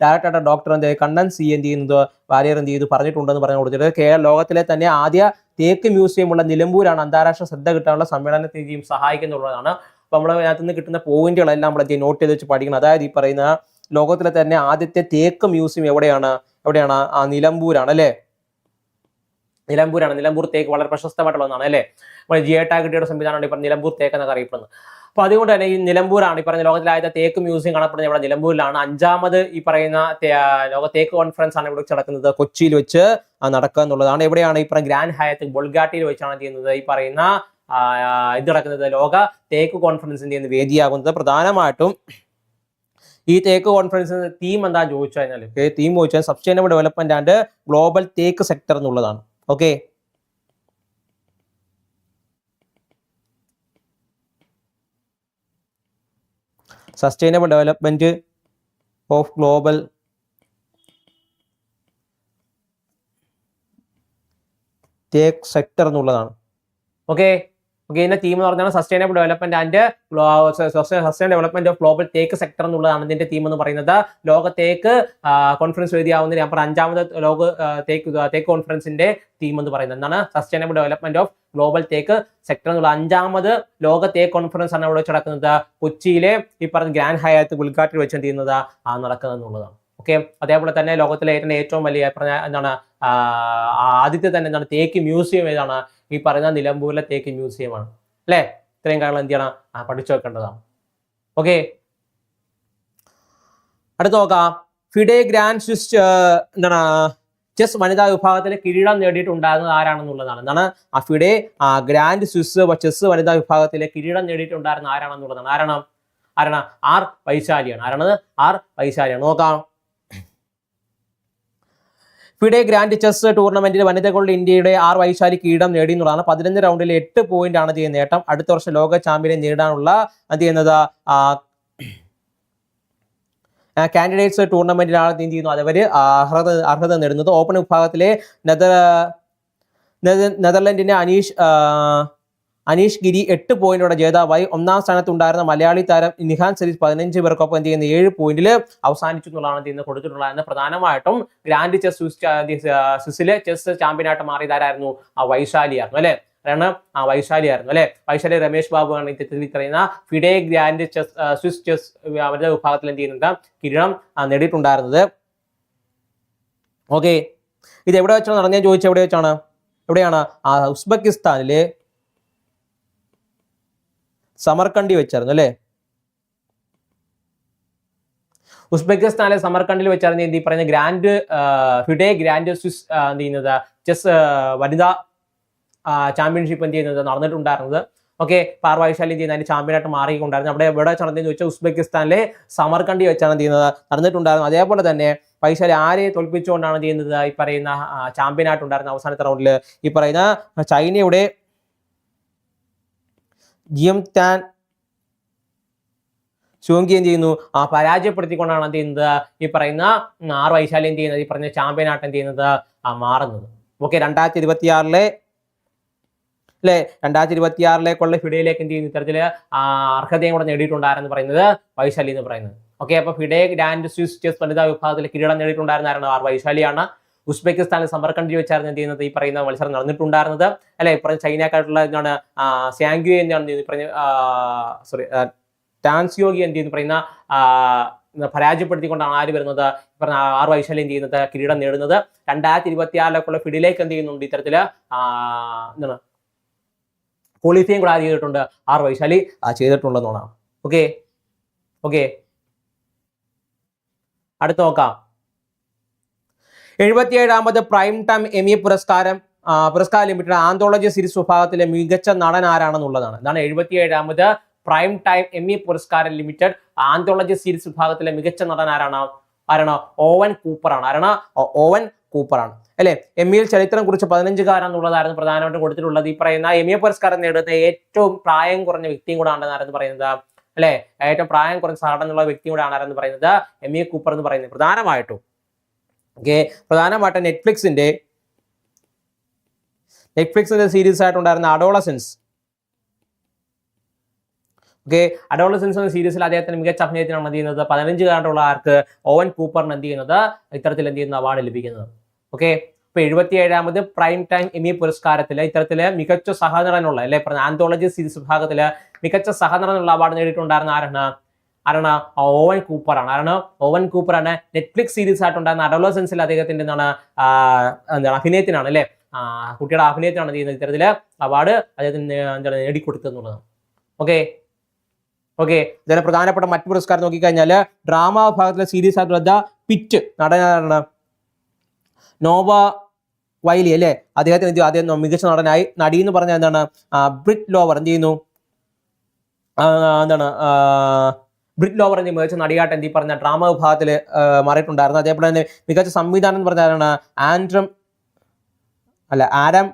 ഡയറക്ടറുടെ ഡോക്ടർ എന്ത് കണ്ണൻ സി എന്ത് ചെയ്യുന്നത്? വാര്യർ എന്ത് ചെയ്തു? പറഞ്ഞിട്ടുണ്ടെന്ന് പറഞ്ഞു കൊടുത്തിട്ട് കേരള ലോകത്തിലെ തന്നെ ആദ്യ തേക്ക് മ്യൂസിയം ഉള്ള നിലമ്പൂരാണ് അന്താരാഷ്ട്ര ശ്രദ്ധ കിട്ടാനുള്ള സമ്മേളനത്തെ ചെയ്യും സഹായിക്കുന്നുള്ളതാണ്. അപ്പൊ നമ്മൾ അതിനകത്ത് നിന്ന് കിട്ടുന്ന പോയിന്റുകളെല്ലാം നമ്മൾ നോട്ട് ചെയ്ത് വെച്ച് പഠിക്കണം. അതായത് ഈ പറയുന്ന ലോകത്തിലെ തന്നെ ആദ്യത്തെ തേക്ക് മ്യൂസിയം എവിടെയാണ്? എവിടെയാണ്? ആ നിലമ്പൂരാണ് അല്ലേ? നിലമ്പൂരാണ്. നിലമ്പൂർ തേക്ക് വളരെ പ്രശസ്തമായിട്ടുള്ള ഒന്നാണ് അല്ലേ? നമ്മുടെ ജി ടാഗ് കിട്ടിയുടെ സംവിധാനമാണ് ഇപ്പം നിലമ്പൂർ തേക്ക് എന്നൊക്കെ അറിയപ്പെടുന്നത്. അപ്പൊ അതുകൊണ്ട് തന്നെ ഈ നിലമ്പൂരാണ് ഈ പറഞ്ഞ ലോകത്തിലായത് തേക്ക് മ്യൂസിയം കാണപ്പെടുന്നത് ഇവിടെ നിലമ്പൂരിലാണ്. അഞ്ചാമത് ഈ പറയുന്ന ലോക തേക്ക് കോൺഫറൻസ് ആണ് ഇവിടെ നടക്കുന്നത് കൊച്ചിയിൽ വെച്ച് നടക്കുക എന്നുള്ളതാണ്. എവിടെയാണ് ഈ പറഞ്ഞ ഗ്രാൻഡ് ഹയത്ത് ബൊൾഗാട്ടിയിൽ വെച്ചാണ് ചെയ്യുന്നത്? ഈ പറയുന്ന ഇത് നടക്കുന്നത് ലോക തേക്ക് കോൺഫറൻസിന്റെ വേദിയാകുന്നത്. പ്രധാനമായിട്ടും ഈ തേക്ക് കോൺഫറൻസിന്റെ തീം എന്താ ചോദിച്ചു കഴിഞ്ഞാൽ തീം ചോദിച്ചാൽ sustainable development and global tech sector എന്നുള്ളതാണ്. Okay sustainable development of global tech sector എന്നുള്ളതാണ്. ഓക്കെ ഓക്കെ ഇതിന്റെ തീം എന്ന് പറഞ്ഞാൽ sustainable development and sustain development of global tech sector എന്നുള്ളതാണ് ഇതിന്റെ തീം എന്ന് പറയുന്നത്. ലോക തേക്ക് കോൺഫറൻസ് വേദിയാവുന്ന പറഞ്ഞ അഞ്ചാമത് ലോക തേക്ക് തേക്ക് കോൺഫറൻസിന്റെ തീം എന്ന് പറയുന്നത്. എന്താണ്? Sustainable development of global tech sector എന്നുള്ള അഞ്ചാമത് ലോക തേക്ക് കോൺഫറൻസ് ആണ് അവിടെ വെച്ച് നടക്കുന്നത്. കൊച്ചിയിലെ ഈ പറഞ്ഞ ഗ്രാൻഡ് ഹയാത്ത് ഗുൽഘാട്ടിൽ വെച്ച് എന്ത് ചെയ്യുന്നത്? ആ നടക്കുന്നത് എന്നുള്ളതാണ്. ഓക്കെ അതേപോലെ തന്നെ ലോകത്തിലെ ഏറ്റവും വലിയ പറഞ്ഞ എന്താണ് ആദ്യത്തെ തന്നെ എന്താണ് തേക്ക് മ്യൂസിയം ഏതാണ്? ഈ പറഞ്ഞ നിലമ്പൂരിലെ തേക്ക് മ്യൂസിയമാണ് അല്ലേ? ഇത്രയും കാര്യങ്ങൾ എന്ത് ചെയ്യണം? ആ, പഠിച്ചു വെക്കേണ്ടതാണ്. ഓക്കെ അടുത്ത നോക്കാം. ഫിഡെ ഗ്രാൻഡ് സ്വിസ് എന്താണ്? ചെസ് വനിതാ വിഭാഗത്തിൽ കിരീടം നേടിയിട്ടുണ്ടായിരുന്നത് ആരാണെന്നുള്ളതാണ്. എന്താണ്? ആ ഫിഡെ ആ ഗ്രാൻഡ് സ്വിസ് ചെസ് വനിതാ വിഭാഗത്തിലെ കിരീടം നേടിയിട്ടുണ്ടായിരുന്ന ആരാണെന്നുള്ളതാണ്. ആരാണ്? ആരാണ്? ആർ വൈശാലിയാണ്. ആരാണത്? ആർ വൈശാലിയാണ്. നോക്കാം. ഫിഡെ ഗ്രാൻഡ് ചെസ് ടൂർണമെന്റിൽ വനിതകളുടെ ഇന്ത്യയുടെ ആർ വൈശാലി കിരീടം നേടി എന്നുള്ളതാണ്. പതിനഞ്ച് റൗണ്ടിൽ എട്ട് പോയിന്റ് ആണ് ചെയ്യുന്ന നേട്ടം. അടുത്ത വർഷം ലോക ചാമ്പ്യനെ നേടാനുള്ള എന്ത് ചെയ്യുന്നത്? കാൻഡിഡേറ്റ്സ് ടൂർണമെന്റിലാണ് എന്ത് ചെയ്യുന്നു? അതവര് അർഹത അർഹത നേടുന്നത്. ഓപ്പൺ വിഭാഗത്തിലെ നെതർ നെത- നെതർലൻഡിന്റെ അനീഷ് അനീഷ് ഗിരി എട്ട് പോയിന്റോടെ ജേതാവായി. ഒന്നാം സ്ഥാനത്തുണ്ടായിരുന്ന മലയാളി താരം നിഹാൻ സരീസ് പതിനഞ്ച് പേർക്കൊപ്പം എന്ത് ചെയ്യുന്ന? ഏഴ് പോയിന്റിൽ അവസാനിച്ചു എന്നുള്ളതാണ് എന്ത് ചെയ്യുന്നത് കൊടുത്തിട്ടുള്ളത് പ്രധാനമായിട്ടും ഗ്രാൻഡ് ചെസ് സ്വിസിലെ ചെസ് ചാമ്പ്യനായിട്ട് മാറിയതാരായിരുന്നു ആ വൈശാലിയായിരുന്നു അല്ലെ? കാരണം ആ വൈശാലിയായിരുന്നു അല്ലെ? വൈശാലി രമേശ് ബാബു ആണ് ഇത്തരത്തിൽ പറയുന്ന FIDE grand chess Swiss chess അവരുടെ വിഭാഗത്തിൽ എന്ത് ചെയ്യുന്നുണ്ട്? കിരീടം നേടിയിട്ടുണ്ടായിരുന്നത്. ഓക്കെ. ഇത് എവിടെ വെച്ചാണ്? നടന്നു ഞാൻ ചോദിച്ചത് എവിടെ വെച്ചാണ്? എവിടെയാണ്? ഉസ്ബെക്കിസ്ഥാനിലെ സമർക്കണ്ടി വെച്ചായിരുന്നു അല്ലേ? ഉസ്ബെക്കിസ്ഥാനിലെ സമർക്കണ്ടിൽ വെച്ചായിരുന്നു എന്ത് പറയുന്ന ഗ്രാൻഡ് ഹിഡേ ഗ്രാൻഡ് സ്വിസ് എന്ത് ചെയ്യുന്നത്? ചെസ് വനിതാ ചാമ്പ്യൻഷിപ്പ് എന്ത് ചെയ്യുന്നത്? നടന്നിട്ടുണ്ടായിരുന്നത്. ഓക്കെ പാർവായുശാലി എന്ത് ചെയ്യുന്നത്? അതിന്റെ ചാമ്പ്യനായിട്ട് മാറിയിട്ടുണ്ടായിരുന്നു അവിടെ എവിടെ നടന്നതെന്ന് ചോദിച്ചാൽ ഉസ്ബെക്കിസ്ഥാനിലെ സമർക്കണ്ടി വെച്ചാണ് ചെയ്യുന്നത്? നടന്നിട്ടുണ്ടായിരുന്നു. അതേപോലെ തന്നെ വൈശാലി ആരെ തോൽപ്പിച്ചുകൊണ്ടാണ് ചെയ്യുന്നത്? ഈ പറയുന്ന ചാമ്പ്യനായിട്ടുണ്ടായിരുന്ന അവസാനത്തെ റൗണ്ടിൽ ഈ പറയുന്ന ചൈനയുടെ ജിയം താൻ ചുവങ്കി എന്ത് ചെയ്യുന്നു? ആ പരാജയപ്പെടുത്തിക്കൊണ്ടാണ് എന്ത് ചെയ്യുന്നത്? ഈ പറയുന്ന ആർ വൈശാലി എന്ത് ചെയ്യുന്നത്? ഈ പറഞ്ഞ ചാമ്പ്യൻ ആട്ടം ചെയ്യുന്നത്? ആ മാറുന്നത്. ഓക്കെ രണ്ടായിരത്തി ഇരുപത്തി ആറിലെ അല്ലെ രണ്ടായിരത്തി ഇരുപത്തി ആറിലേക്കുള്ള ഫിഡയിലേക്ക് എന്ത് ചെയ്യുന്നു? ഇത്തരത്തിൽ അർഹതയും കൂടെ നേടിയിട്ടുണ്ടായിരുന്നു പറയുന്നത് വൈശാലി എന്ന് പറയുന്നത്. ഓക്കെ അപ്പൊ ഫിഡേ ഗ്രാൻഡ് സ്വിസ് ചെസ് വനിതാ വിഭാഗത്തിൽ കിരീടം നേടിയിട്ടുണ്ടായിരുന്ന ആർ വൈശാലിയാണ്. ഉസ്ബെക്കിസ്ഥാനിൽ സമർക്കണ്ടി വെച്ചായിരുന്നു എന്ത് ചെയ്യുന്നത്? ഈ പറയുന്ന മത്സരം നടന്നിട്ടുണ്ടായിരുന്നത്. അല്ലെ? പറഞ്ഞ ചൈനക്കായിട്ടുള്ള എന്താണ് സാങ്ക്യു എന്നാണ് പറഞ്ഞ സോറി ടാൻസിയോഗി എന്ത് ചെയ്യുന്നു? പറയുന്ന പരാജയപ്പെടുത്തിക്കൊണ്ടാണ് ആര് വരുന്നത്? പറഞ്ഞ ആർ വൈശാല്യം ചെയ്യുന്നത്? കിരീടം നേടുന്നത്. രണ്ടായിരത്തി ഇരുപത്തി ആറിലേക്കുള്ള ഫിഡിലേക്ക് എന്ത് ചെയ്യുന്നുണ്ട്? ഇത്തരത്തിൽ ആ, എന്താണ് ക്വാളിഫൈയും കൂടെ ആര് ചെയ്തിട്ടുണ്ട്. ആർ വൈശാലി ചെയ്തിട്ടുണ്ടെന്നുള്ളതാണ് ഓക്കെ? ഓക്കെ? അടുത്ത് നോക്കാം. എഴുപത്തിയേഴാമത് പ്രൈം ടൈം എമി പുരസ്കാരം പുരസ്കാര ലിമിറ്റഡ് ആന്തോളജി സീരീസ് വിഭാഗത്തിലെ മികച്ച നടൻ ആരാണെന്നുള്ളതാണ്. ഇതാണ് എഴുപത്തിയേഴാമത് പ്രൈം ടൈം എമ്മി പുരസ്കാരം ലിമിറ്റഡ് ആന്തോളജി സീരീസ് വിഭാഗത്തിലെ മികച്ച നടൻ ആരാണ്? ആരാണ്? ഓവൻ കൂപ്പറാണ്. ആരാണ്? ഓവൻ കൂപ്പറാണ്. അല്ലെ? എമ്മിയിൽ ചരിത്രം കുറിച്ച് പതിനഞ്ചുകാരെന്നുള്ളതായിരുന്നു പ്രധാനമായിട്ടും കൊടുത്തിട്ടുള്ളത്. ഈ പറയുന്ന എം എ പുരസ്കാരം നേടുന്ന ഏറ്റവും പ്രായം കുറഞ്ഞ വ്യക്തിയും കൂടെ ആണെന്നായിരുന്നു പറയുന്നത്. അല്ലെ? ഏറ്റവും പ്രായം കുറഞ്ഞ സാധനമുള്ള വ്യക്തിയും കൂടെ ആണെന്ന് പറയുന്നത്. എം എ കൂപ്പർ എന്ന് പറയുന്നത്. പ്രധാനമായിട്ടും ഓക്കെ പ്രധാനമായിട്ട് നെറ്റ്ഫ്ലിക്സിന്റെ നെറ്റ്ഫ്ലിക്സിന്റെ സീരീസ് ആയിട്ടുണ്ടായിരുന്ന അഡോളസെൻസ് ഓക്കെ അഡോളസെൻസ് എന്ന സീരീസിൽ അദ്ദേഹത്തിന് മികച്ച അഭിനയത്തിനാണ് എന്ത് ചെയ്യുന്നത്? പതിനഞ്ച് കാണ്ടുള്ള ആർക്ക്? ഓവൻ കൂപ്പറിന് എന്ത് ചെയ്യുന്നത്? ഇത്തരത്തിൽ എന്ത് ചെയ്യുന്ന അവാർഡ് ലഭിക്കുന്നത്. ഓക്കെ ഇപ്പൊ എഴുപത്തിയേഴാമത് പ്രൈം ടൈം എമി പുരസ്കാരത്തിൽ ഇത്തരത്തിൽ മികച്ച സഹനടനുള്ള അല്ലെ? ആന്തോളജി സീരീസ് വിഭാഗത്തിൽ മികച്ച സഹനടനുള്ള അവാർഡ് നേടിയിട്ടുണ്ടായിരുന്ന ആരാണ്? ആരാണ് ഓവൻ കൂപ്പർ ആണ് ആരാണ് ഓവൻ കൂപ്പർ ആണ് നെറ്റ്ഫ്ലിക്സ് സീരീസ് ആയിട്ടുണ്ടായിരുന്ന അഡോളസെൻസിൽ അദ്ദേഹത്തിന്റെ എന്താണ് എന്താണ് അഭിനയത്തിനാണ് അല്ലെ? കുട്ടിയുടെ അഭിനയത്തിനാണ് ചെയ്യുന്നത് ഇത്തരത്തിൽ അവാർഡ് അദ്ദേഹത്തിന് എന്താണ് നേടിക്കൊടുത്തതെന്നുള്ളതാണ് ഓക്കെ ഓക്കെ ഇതിലെ പ്രധാനപ്പെട്ട മറ്റു പുരസ്കാരം നോക്കിക്കഴിഞ്ഞാൽ ഡ്രാമ വിഭാഗത്തിലെ സീരീസ് ആയിട്ടുള്ള ദ പിറ്റ് നടനാണ് നോവ വൈലി അല്ലേ? അദ്ദേഹത്തിന് എന്ത്? അദ്ദേഹം മികച്ച നടനായി നടി എന്ന് പറഞ്ഞാൽ എന്താണ് ബ്രിറ്റ് ലോവർ എന്ത് ചെയ്യുന്നു? എന്താണ് ബ്രിറ്റ് ലോവർ എന്ന് മികച്ച നടിയാട്ടം എന്തി പറഞ്ഞ ഡ്രാമ വിഭാഗത്തിൽ മാറിയിട്ടുണ്ടായിരുന്നു. അതേപോലെ തന്നെ മികച്ച സംവിധാനം എന്ന് പറഞ്ഞാലാണ് ആൻഡ്രം അല്ല ആരം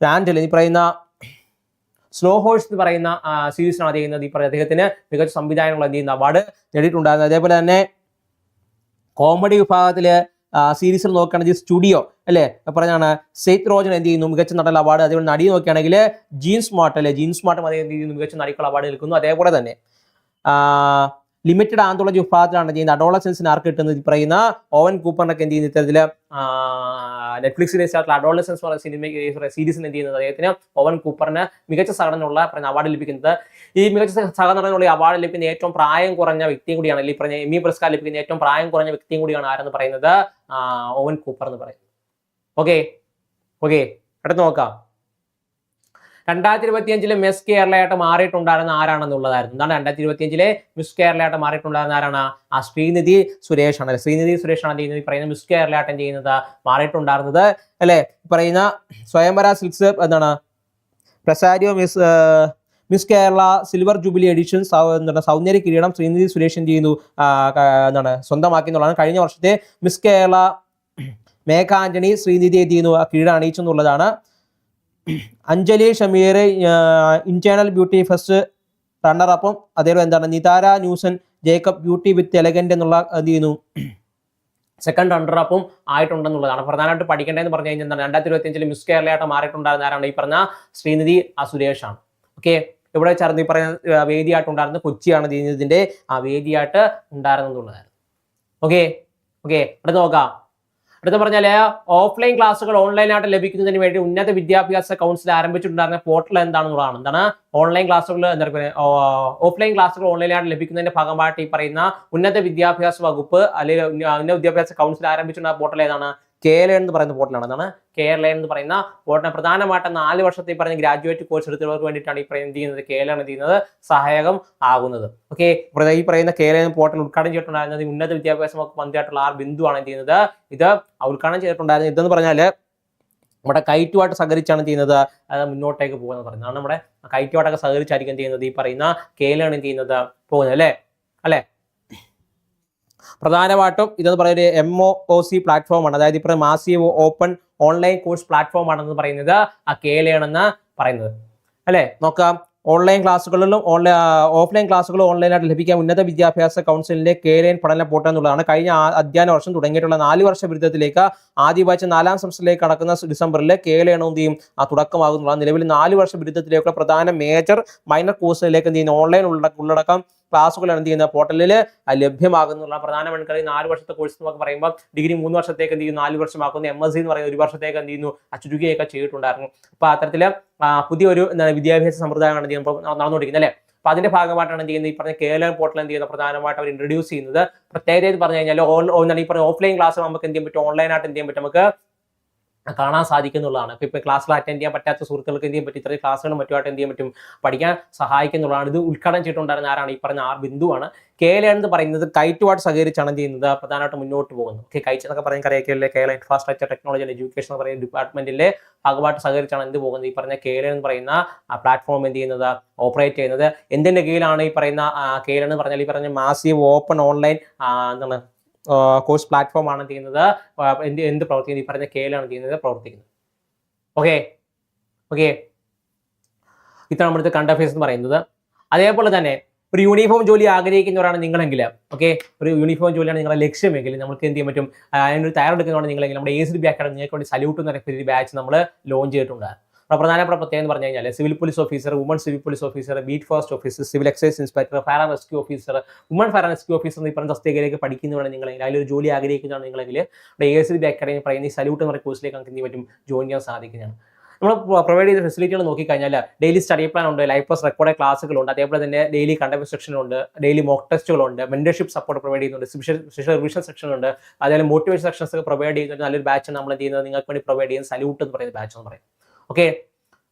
ആൻഡൽ ഈ പറയുന്ന സ്ലോ ഹോഴ്സ് എന്ന് പറയുന്ന സീരീസിനാണ് ചെയ്യുന്നത് ഈ പറയുന്ന അദ്ദേഹത്തിന് മികച്ച സംവിധാനങ്ങൾ എന്ത് ചെയ്യുന്ന അവാർഡ് നേടിയിട്ടുണ്ടായിരുന്നു. അതേപോലെ തന്നെ കോമഡി വിഭാഗത്തിൽ സീരീസിൽ നോക്കുകയാണെങ്കിൽ സ്റ്റുഡിയോ അല്ലേ? പറഞ്ഞാണ് സെയ്ത് റോജൻ എന്ത് ചെയ്യുന്നു? മികച്ച നടൽ അവാർഡ് അതേപോലെ നടി നോക്കുകയാണെങ്കിൽ ജീൻസ് മാർട്ട് അല്ലെ? ജീൻസ് മാർട്ടും അദ്ദേഹം എന്ത് ചെയ്യുന്നു? മികച്ച നടിക്കുള്ള അവാർഡ് നിൽക്കുന്നു. അതേപോലെ തന്നെ ലിമിറ്റഡ് ആന്തോളജി വിഭാഗത്തിലാണ് ചെയ്യുന്നത്. അഡോളസൻസിന് ആർക്ക് കിട്ടുന്നത്? പറയുന്ന ഓവൻ കൂപ്പറിനൊക്കെ എന്ത് ചെയ്യുന്ന ഇത്തരത്തിൽ നെറ്റ്ഫ്ലിക്സിലെ അഡോളസൻസ് പറഞ്ഞ സിനിമ സീരീസിന് എന്ത് ചെയ്യുന്നത്? അദ്ദേഹത്തിന് ഓവൻ കൂപ്പറിന് മികച്ച സഹകരണമുള്ള അവാർഡ് ലഭിക്കുന്നത്. ഈ മികച്ച സഹനടനുള്ള അവാർഡ് ലഭിക്കുന്ന ഏറ്റവും പ്രായം കുറഞ്ഞ വ്യക്തിയും കൂടിയാണ് ഈ പറഞ്ഞ എം പുരസ്കാരം ലഭിക്കുന്ന ഏറ്റവും പ്രായം കുറഞ്ഞ വ്യക്തിയും കൂടിയാണ് ആരെന്ന് പറയുന്നത്? ഓവൻ കൂപ്പർ എന്ന് പറയുന്നത് ഓക്കെ ഓക്കെ അടുത്ത് നോക്കാം. രണ്ടായിരത്തി ഇരുപത്തിയഞ്ചിലെ മിസ് കേരളയായിട്ട് മാറിയിട്ടുണ്ടായിരുന്ന ആരാണെന്നുള്ളതായിരുന്നു. എന്താണ് രണ്ടായിരത്തി ഇരുപത്തിയഞ്ചിലെ മിസ് കേരളയായിട്ട് മാറിയിട്ടുണ്ടായിരുന്ന ആരാണ്? ആ ശ്രീനിധി സുരേഷ് ആണ് ശ്രീനിധി സുരേഷ് ആണ് ചെയ്യുന്നത് പറയുന്ന മിസ് കേരളയാട്ടം ചെയ്യുന്നത്? മാറിയിട്ടുണ്ടായിരുന്നത്. അല്ലെ? പറയുന്ന സ്വയംവര സിൽക്സ് എന്താണ്? പ്രസാരിയോ miss miss Kerala silver jubilee edition എന്താണ് സൗന്ദര്യ കിരീടം ശ്രീനിധി സുരേഷ് എന്ത് ചെയ്യുന്നു? എന്താണ് സ്വന്തമാക്കി എന്നുള്ളതാണ്. കഴിഞ്ഞ വർഷത്തെ മിസ് കേരള മേഘാഞ്ജണി ശ്രീനിധി എന്ത് ചെയ്യുന്നു? ആ കിരീടം അണിയിച്ചു എന്നുള്ളതാണ്. Anjali Shameer internal beauty first runner അപ്പം അതേപോലെ എന്താണ് നിതാര ന്യൂസൻ ജേക്കബ് ബ്യൂട്ടി വിത്ത് എലഗന്റ് എന്നുള്ള എന്ത് ചെയ്യുന്നു. സെക്കൻഡ് റണ്ണർ അപ്പും ആയിട്ടുണ്ടെന്നുള്ളതാണ്. പ്രധാനമായിട്ട് പഠിക്കേണ്ടതെന്ന് പറഞ്ഞു കഴിഞ്ഞാൽ എന്താണ് രണ്ടായിരത്തി ഇരുപത്തി അഞ്ചിൽ മിസ് കേരളയായിട്ട് മാറിയിട്ടുണ്ടായിരുന്ന ആരാണ് ഈ പറഞ്ഞ ശ്രീനിധി ആ സുരേഷാണ് ഓക്കെ ഇവിടെ ചേർന്ന് ഈ പറയുന്ന വേദിയായിട്ട് ഉണ്ടായിരുന്ന കൊച്ചിയാണ് ഇത് ഇതിന്റെ ആ വേദിയായിട്ട് ഉണ്ടായിരുന്നെന്നുള്ളതായിരുന്നു ഓക്കെ ഓക്കെ അടുത്ത് നോക്കാം. അടുത്ത് പറഞ്ഞാൽ ഓഫ്ലൈൻ ക്ലാസ്സുകൾ ഓൺലൈനായിട്ട് ലഭിക്കുന്നതിന് വേണ്ടി ഉന്നത വിദ്യാഭ്യാസ കൗൺസിൽ ആരംഭിച്ചിട്ടുണ്ടായിരുന്ന പോർട്ടൽ എന്താണെന്നുള്ളതാണ്. എന്താണ്? ഓൺലൈൻ ക്ലാസ്സുകൾ എന്താ ഓഫ്ലൈൻ ക്ലാസ്സുകൾ ഓൺലൈനായിട്ട് ലഭിക്കുന്നതിന്റെ ഭാഗമായിട്ട് ഈ പറയുന്ന ഉന്നത വിദ്യാഭ്യാസ വകുപ്പ് അല്ലെങ്കിൽ ഉന്നത വിദ്യാഭ്യാസ കൗൺസിൽ ആരംഭിച്ചിട്ടുള്ള പോർട്ടൽ ഏതാണ്? കേരള എന്ന് പറയുന്ന പോർട്ടലാണ് അതാണ് കേരള എന്ന് പറയുന്ന പോർട്ടൽ പ്രധാനമായിട്ട് നാല് വർഷത്തെ പറഞ്ഞ ഗ്രാജുവേറ്റ് കോഴ്സ് എടുത്തവർക്ക് വേണ്ടിയിട്ടാണ് ഈ എന്ത് ചെയ്യുന്നത്? കേരള എന്ന് ചെയ്യുന്നത്? സഹായകം ആകുന്നത്. ഓക്കെ ഈ പറയുന്ന കേരള പോർട്ടൽ ഉദ്ഘാടനം ചെയ്തിട്ടുണ്ടായിരുന്നത് ഉന്നത വിദ്യാഭ്യാസ വകുപ്പ് മന്ത്രിയായിട്ടുള്ള ആർ ബിന്ദുവാണ് എന്ത് ചെയ്യുന്നത്? ഇത് ഉദ്ഘാടനം ചെയ്തിട്ടുണ്ടായിരുന്നത് ഇതെന്ന് പറഞ്ഞാൽ നമ്മുടെ കൈറ്റുമായിട്ട് സഹകരിച്ചാണ് ചെയ്യുന്നത്? മുന്നോട്ടേക്ക് പോകുന്നത് പറയുന്നത്. നമ്മുടെ കൈറ്റുമായിട്ടൊക്കെ സഹകരിച്ചായിരിക്കും ചെയ്യുന്നത്? ഈ പറയുന്ന കേരളമാണ് എന്ത് ചെയ്യുന്നത്? പോകുന്നത് അല്ലേ? അല്ലേ? പ്രധാനമായിട്ടും ഇതെന്ന് പറയുന്നത് എം ഒ ഒ സി പ്ലാറ്റ്ഫോമാണ് അതായത് ഇപ്പോൾ massive open online course platform ആണെന്ന് പറയുന്നത് ആ കേളയാണെന്ന് പറയുന്നത്. അല്ലേ? നോക്കാം. ഓൺലൈൻ ക്ലാസ്സുകളിലും ഓൺലൈൻ ഓഫ്ലൈൻ ക്ലാസ്സുകളും ഓൺലൈനായിട്ട് ലഭിക്കാൻ ഉന്നത വിദ്യാഭ്യാസ കൗൺസിലിന്റെ കേരളൻ പഠന പോർട്ടൽ എന്നുള്ളതാണ്. കഴിഞ്ഞ അധ്യയന വർഷം തുടങ്ങിയിട്ടുള്ള നാല് വർഷ ബിരുദത്തിലേക്ക് ആദ്യ ബാച്ച് നാലാം സെമസ്റ്ററിലേക്ക് കടക്കുന്ന ഡിസംബറിൽ കേരളയാണ് എന്ത് ചെയ്യും? ആ തുടക്കമാകുന്നതാണ് നിലവിൽ നാല് വർഷ ബിരുദത്തിലേക്കുള്ള പ്രധാന മേജർ മൈനർ കോഴ്സുകളിലേക്ക് എന്ത് ചെയ്യുന്നു? ഓൺലൈൻ ഉള്ളടക്കം ക്ലാസ്സുകളാണ് എന്ത് ചെയ്യുന്നത്? പോർട്ടലിൽ ലഭ്യമാകുന്നുള്ള പ്രധാന ഈ നാല് വർഷത്തെ കോഴ്സ് എന്നൊക്കെ പറയുമ്പോൾ ഡിഗ്രി മൂന്ന് വർഷത്തേക്ക് എന്ത് ചെയ്യുന്നു? നാല് വർഷമാക്കുന്നു. എം എസ് സി എന്ന് പറയുന്ന ഒരു വർഷത്തേക്ക് എന്ത് ചെയ്യുന്നു? അച്ചുരുകയൊക്കെ ചെയ്തിട്ടുണ്ടായിരുന്നു. അപ്പൊ അത്തരത്തിൽ പുതിയൊരു വിദ്യാഭ്യാസ സമ്പ്രദായമാണ് എന്ത് ചെയ്യുമ്പോൾ നടന്നുകൊണ്ടിരിക്കുന്നത് അല്ലേ? അപ്പൊ അതിന്റെ ഭാഗമായിട്ടാണ് എന്ത് ചെയ്യുന്നത്? ഈ പറഞ്ഞ കേരള പോർട്ടൽ എന്ത് ചെയ്യുന്നത് പ്രധാനമായിട്ട് അവർ ഇൻട്രൊഡ്യൂസ് ചെയ്യുന്നത്. പ്രത്യേകത എന്ന് പറഞ്ഞു കഴിഞ്ഞാൽ ഓൺ ഈ പറഞ്ഞ ഓഫ്ലൈൻ ക്ലാസ് നമുക്ക് എന്ത് ചെയ്യാൻ പറ്റും? ഓൺലൈനായിട്ട് എന്ത് ചെയ്യാൻ പറ്റും? നമുക്ക് കാണാൻ സാധിക്കുന്നുള്ളതാണ്. അപ്പോൾ ഇപ്പോൾ ക്ലാസ്സിൽ അറ്റൻഡ് ചെയ്യാൻ പറ്റാത്ത സുഹൃത്തുക്കൾക്ക് എന്ത് ചെയ്യാൻ പറ്റും? ഇത്രയും ക്ലാസ്സുകളും മറ്റുമായിട്ട് എന്ത് ചെയ്യാൻ പറ്റും? പഠിക്കാൻ സഹായിക്കുന്നുള്ളതാണ്. ഇത് ഉദ്ഘാടനം ചെയ്തിട്ടുണ്ടായിരുന്ന ആരാണ് ഈ പറഞ്ഞ ആർ ബിന്ദുവാണ്. കേരള എന്ന് പറയുന്നത് കൈറ്റുമായിട്ട് സഹകരിച്ചാണ് ചെയ്യുന്നത്? പ്രധാനമായിട്ട് മുന്നോട്ട് പോകുന്നത്. ഓക്കെ കൈറ്റ് എന്നൊക്കെ പറയുന്ന കറിയാക്കിയല്ലേ Kerala infrastructure technology and education എന്ന് പറയുന്ന ഡിപ്പാർട്ട്മെന്റിലെ ഭാഗമായിട്ട് സഹകരിച്ചാണ് എന്ത് പോകുന്നത്? ഈ പറഞ്ഞ കേരള എന്ന് പറയുന്ന പ്ലാറ്റ്ഫോം എന്ത് ചെയ്യുന്നത്? ഓപ്പറേറ്റ് ചെയ്യുന്നത്. എന്തിന്റെ കീഴിലാണ് ഈ പറയുന്ന കേരള എന്ന് പറഞ്ഞാൽ ഈ പറഞ്ഞ മാസീവ് ഓപ്പൺ ഓൺലൈൻ എന്താണ്? കോഴ്സ് പ്ലാറ്റ്ഫോം ആണ് ചെയ്യുന്നത്? എന്ത് എന്ത് പ്രവർത്തിക്കുന്നത് ഈ പറഞ്ഞ കേലാണ് ചെയ്യുന്നത്? പ്രവർത്തിക്കുന്നത്. ഓക്കെ ഓക്കെ ഇതാണ് നമ്മുടെ കണ്ട ഫേസ് എന്ന് പറയുന്നത്. അതേപോലെ തന്നെ ഒരു യൂണിഫോം ജോലി ആഗ്രഹിക്കുന്നവരാണ് നിങ്ങളെങ്കിൽ ഓക്കെ ഒരു യൂണിഫോം ജോലിയാണ് നിങ്ങളുടെ ലക്ഷ്യമെങ്കിൽ നമുക്ക് എന്ത് ചെയ്യാൻ പറ്റും? അതിനൊരു തയ്യാറെടുക്കുന്നതാണ് നിങ്ങളെങ്കിൽ. നമ്മുടെ എ സി ബി അക്കാഡമി നിങ്ങൾക്ക് വേണ്ടി സല്യൂട്ട് എന്ന് പറയുന്ന ബാച്ച് നമ്മൾ ലോഞ്ച് ചെയ്തിട്ടുണ്ട്. പ്രധാനപ്പെട്ട പ്രത്യേകം എന്ന് പറഞ്ഞു കഴിഞ്ഞാൽ civil police officer woman civil police officer beat forest officer civil excise inspector fire and rescue officer woman fire and rescue officer എന്ന് പറഞ്ഞ തസ്തികയിലേക്ക് പഠിക്കുന്നതാണ് നിങ്ങളെങ്കിൽ അതിലൊരു ജോലി ആഗ്രഹിക്കുന്നതാണ് നിങ്ങളെങ്കിൽ എ എസ് ബി അക്കാഡമി പറയുന്ന ഈ സല്യൂട്ട് എന്ന് പറയുന്ന കോഴ്സിലേക്ക് നമുക്ക് എന്ത് പറ്റും ജോയിൻ ചെയ്യാൻ സാധിക്കുന്നതാണ്. നമ്മൾ പ്രൊവൈഡ് ചെയ്ത ഫെസിലിറ്റികൾ നോക്കിക്കഴിഞ്ഞാൽ ഡെയിലി സ്റ്റഡി പ്ലാൻ ഉണ്ട് ലൈഫ് പ്ലസ് റെക്കോർഡ് ക്ലാസ്സുകളുണ്ട് അതേപോലെ തന്നെ ഡെയിലി കണ്ടന്റ് സെക്ഷൻ ഉണ്ട് ഡെയിലി മോക്ക് ടെസ്റ്റുകളുണ്ട് മെന്റർഷിപ്പ് സപ്പോർട്ട് പ്രൊവൈഡ് ചെയ്യുന്നുണ്ട് സ്പെഷ്യൽ റിവിഷൻ സെക്ഷൻ ഉണ്ട് അതേപോലെ മോട്ടിവേഷൻ സെക്ഷൻസ് ഒക്കെ പ്രൊവൈഡ് ചെയ്യുന്നുണ്ട് നല്ലൊരു ബാച്ച് നമ്മൾ ചെയ്യുന്നത്? നിങ്ങൾക്ക് വേണ്ടി പ്രൊവൈഡ് ചെയ്യുന്ന സല്യൂട്ട് എന്ന് പറയുന്ന ബാച്ച് എന്ന് പറയും. ഓക്കെ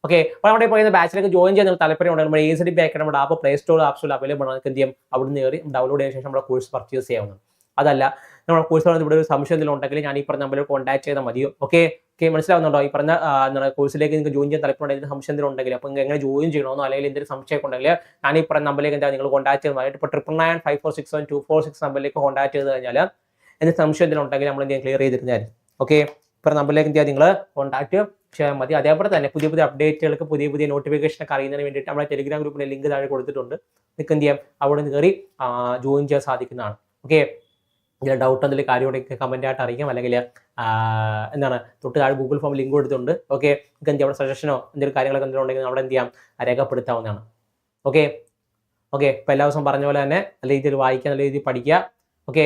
ഓക്കെ അപ്പോൾ നമ്മുടെ പറയുന്ന ബാച്ചിലേക്ക് ജോയിൻ ചെയ്യാൻ നിങ്ങൾ താല്പര്യം ഉണ്ടെങ്കിൽ നമ്മുടെ എ സി ഡി ബാക്ക് നമ്മുടെ ആപ്പ് പ്ലേ സ്റ്റോർ ആപ്സിൽ അവൈലബിൾ ആണ് നിങ്ങൾക്ക് എന്ത് ചെയ്യും? അവിടെ നിന്ന് കയറി ഡൗൺലോഡ് ചെയ്ത ശേഷം നമ്മുടെ കോഴ്സ് പർച്ചേസ് ചെയ്യാവുന്നതാണ്. അതല്ല നമ്മുടെ കോഴ്സ് ഇവിടെ ഒരു സംശയം എന്തെങ്കിലും ഉണ്ടെങ്കിൽ ഞാൻ ഈ പറഞ്ഞ നമ്പറിൽ കോൺടാക്ട് ചെയ്താൽ മതിയോ ഓക്കെ ഓക്കെ മനസ്സിലാവുന്നുണ്ടോ? ഈ പറഞ്ഞ നിങ്ങളുടെ കോഴ്സിലേക്ക് നിങ്ങൾക്ക് ജോയിൻ ചെയ്യാൻ താല്പര്യമുണ്ടെങ്കിൽ സംശയം എന്തെങ്കിലും ഉണ്ടെങ്കിൽ അപ്പോൾ എങ്ങനെ ജോയിൻ ചെയ്യണമെന്നോ അല്ലെങ്കിൽ എന്തെങ്കിലും സംശയം ഉണ്ടെങ്കിൽ ഞാൻ ഈ പറഞ്ഞ നമ്പറിലേക്ക് എന്താ നിങ്ങൾ കോൺടാക്ട് ചെയ്താൽ മതി. ഇപ്പോൾ triple nine five four six one two four six നമ്പറിലേക്ക് കോൺടാക്ട് ചെയ്ത് കഴിഞ്ഞാൽ എന്തെങ്കിലും സംശയം എന്തെങ്കിലും ഉണ്ടെങ്കിൽ നമ്മൾ എന്തെങ്കിലും ക്ലിയർ ചെയ്തിരുന്നാൽ ഓക്കെ ഇപ്പോൾ നമ്പറിലേക്ക് എന്ത് നിങ്ങൾ കോൺടാക്ട് ചെയ്യാൻ മതി. അതേപോലെ തന്നെ പുതിയ പുതിയ അപ്ഡേറ്റുകൾക്ക് പുതിയ പുതിയ നോട്ടിഫിക്കേഷൻ ഒക്കെ അറിയുന്നതിന് വേണ്ടിയിട്ട് നമ്മുടെ ടെലിഗ്രാം ഗ്രൂപ്പിന്റെ ലിങ്ക് താഴെ കൊടുത്തിട്ടുണ്ട്. നിങ്ങൾക്ക് എന്ത് ചെയ്യാം? അവിടെ നിന്ന് കയറി ജോയിൻ ചെയ്യാൻ സാധിക്കുന്നതാണ്. ഓക്കെ ഇതിൽ ഡൗട്ട് എന്തെങ്കിലും കാര്യമുണ്ടെങ്കിൽ കമന്റ് ആയിട്ട് അറിയിക്കാം. അല്ലെങ്കിൽ എന്താണ് തൊട്ട് താഴെ ഗൂഗിൾ ഫോം ലിങ്ക് കൊടുത്തിട്ടുണ്ട്. ഓക്കെ നിങ്ങൾക്ക് എന്ത് ചെയ്യാം? സജഷനോ എന്തെങ്കിലും കാര്യങ്ങളൊക്കെ എന്തെങ്കിലും ഉണ്ടെങ്കിൽ അവിടെ എന്ത് ചെയ്യാം? രേഖപ്പെടുത്താവുന്നതാണ്. ഓക്കെ ഓക്കെ ഇപ്പോൾ എല്ലാ ദിവസവും പറഞ്ഞ പോലെ തന്നെ നല്ല രീതിയിൽ വായിക്കുക നല്ല രീതിയിൽ പഠിക്കുക. ഓക്കെ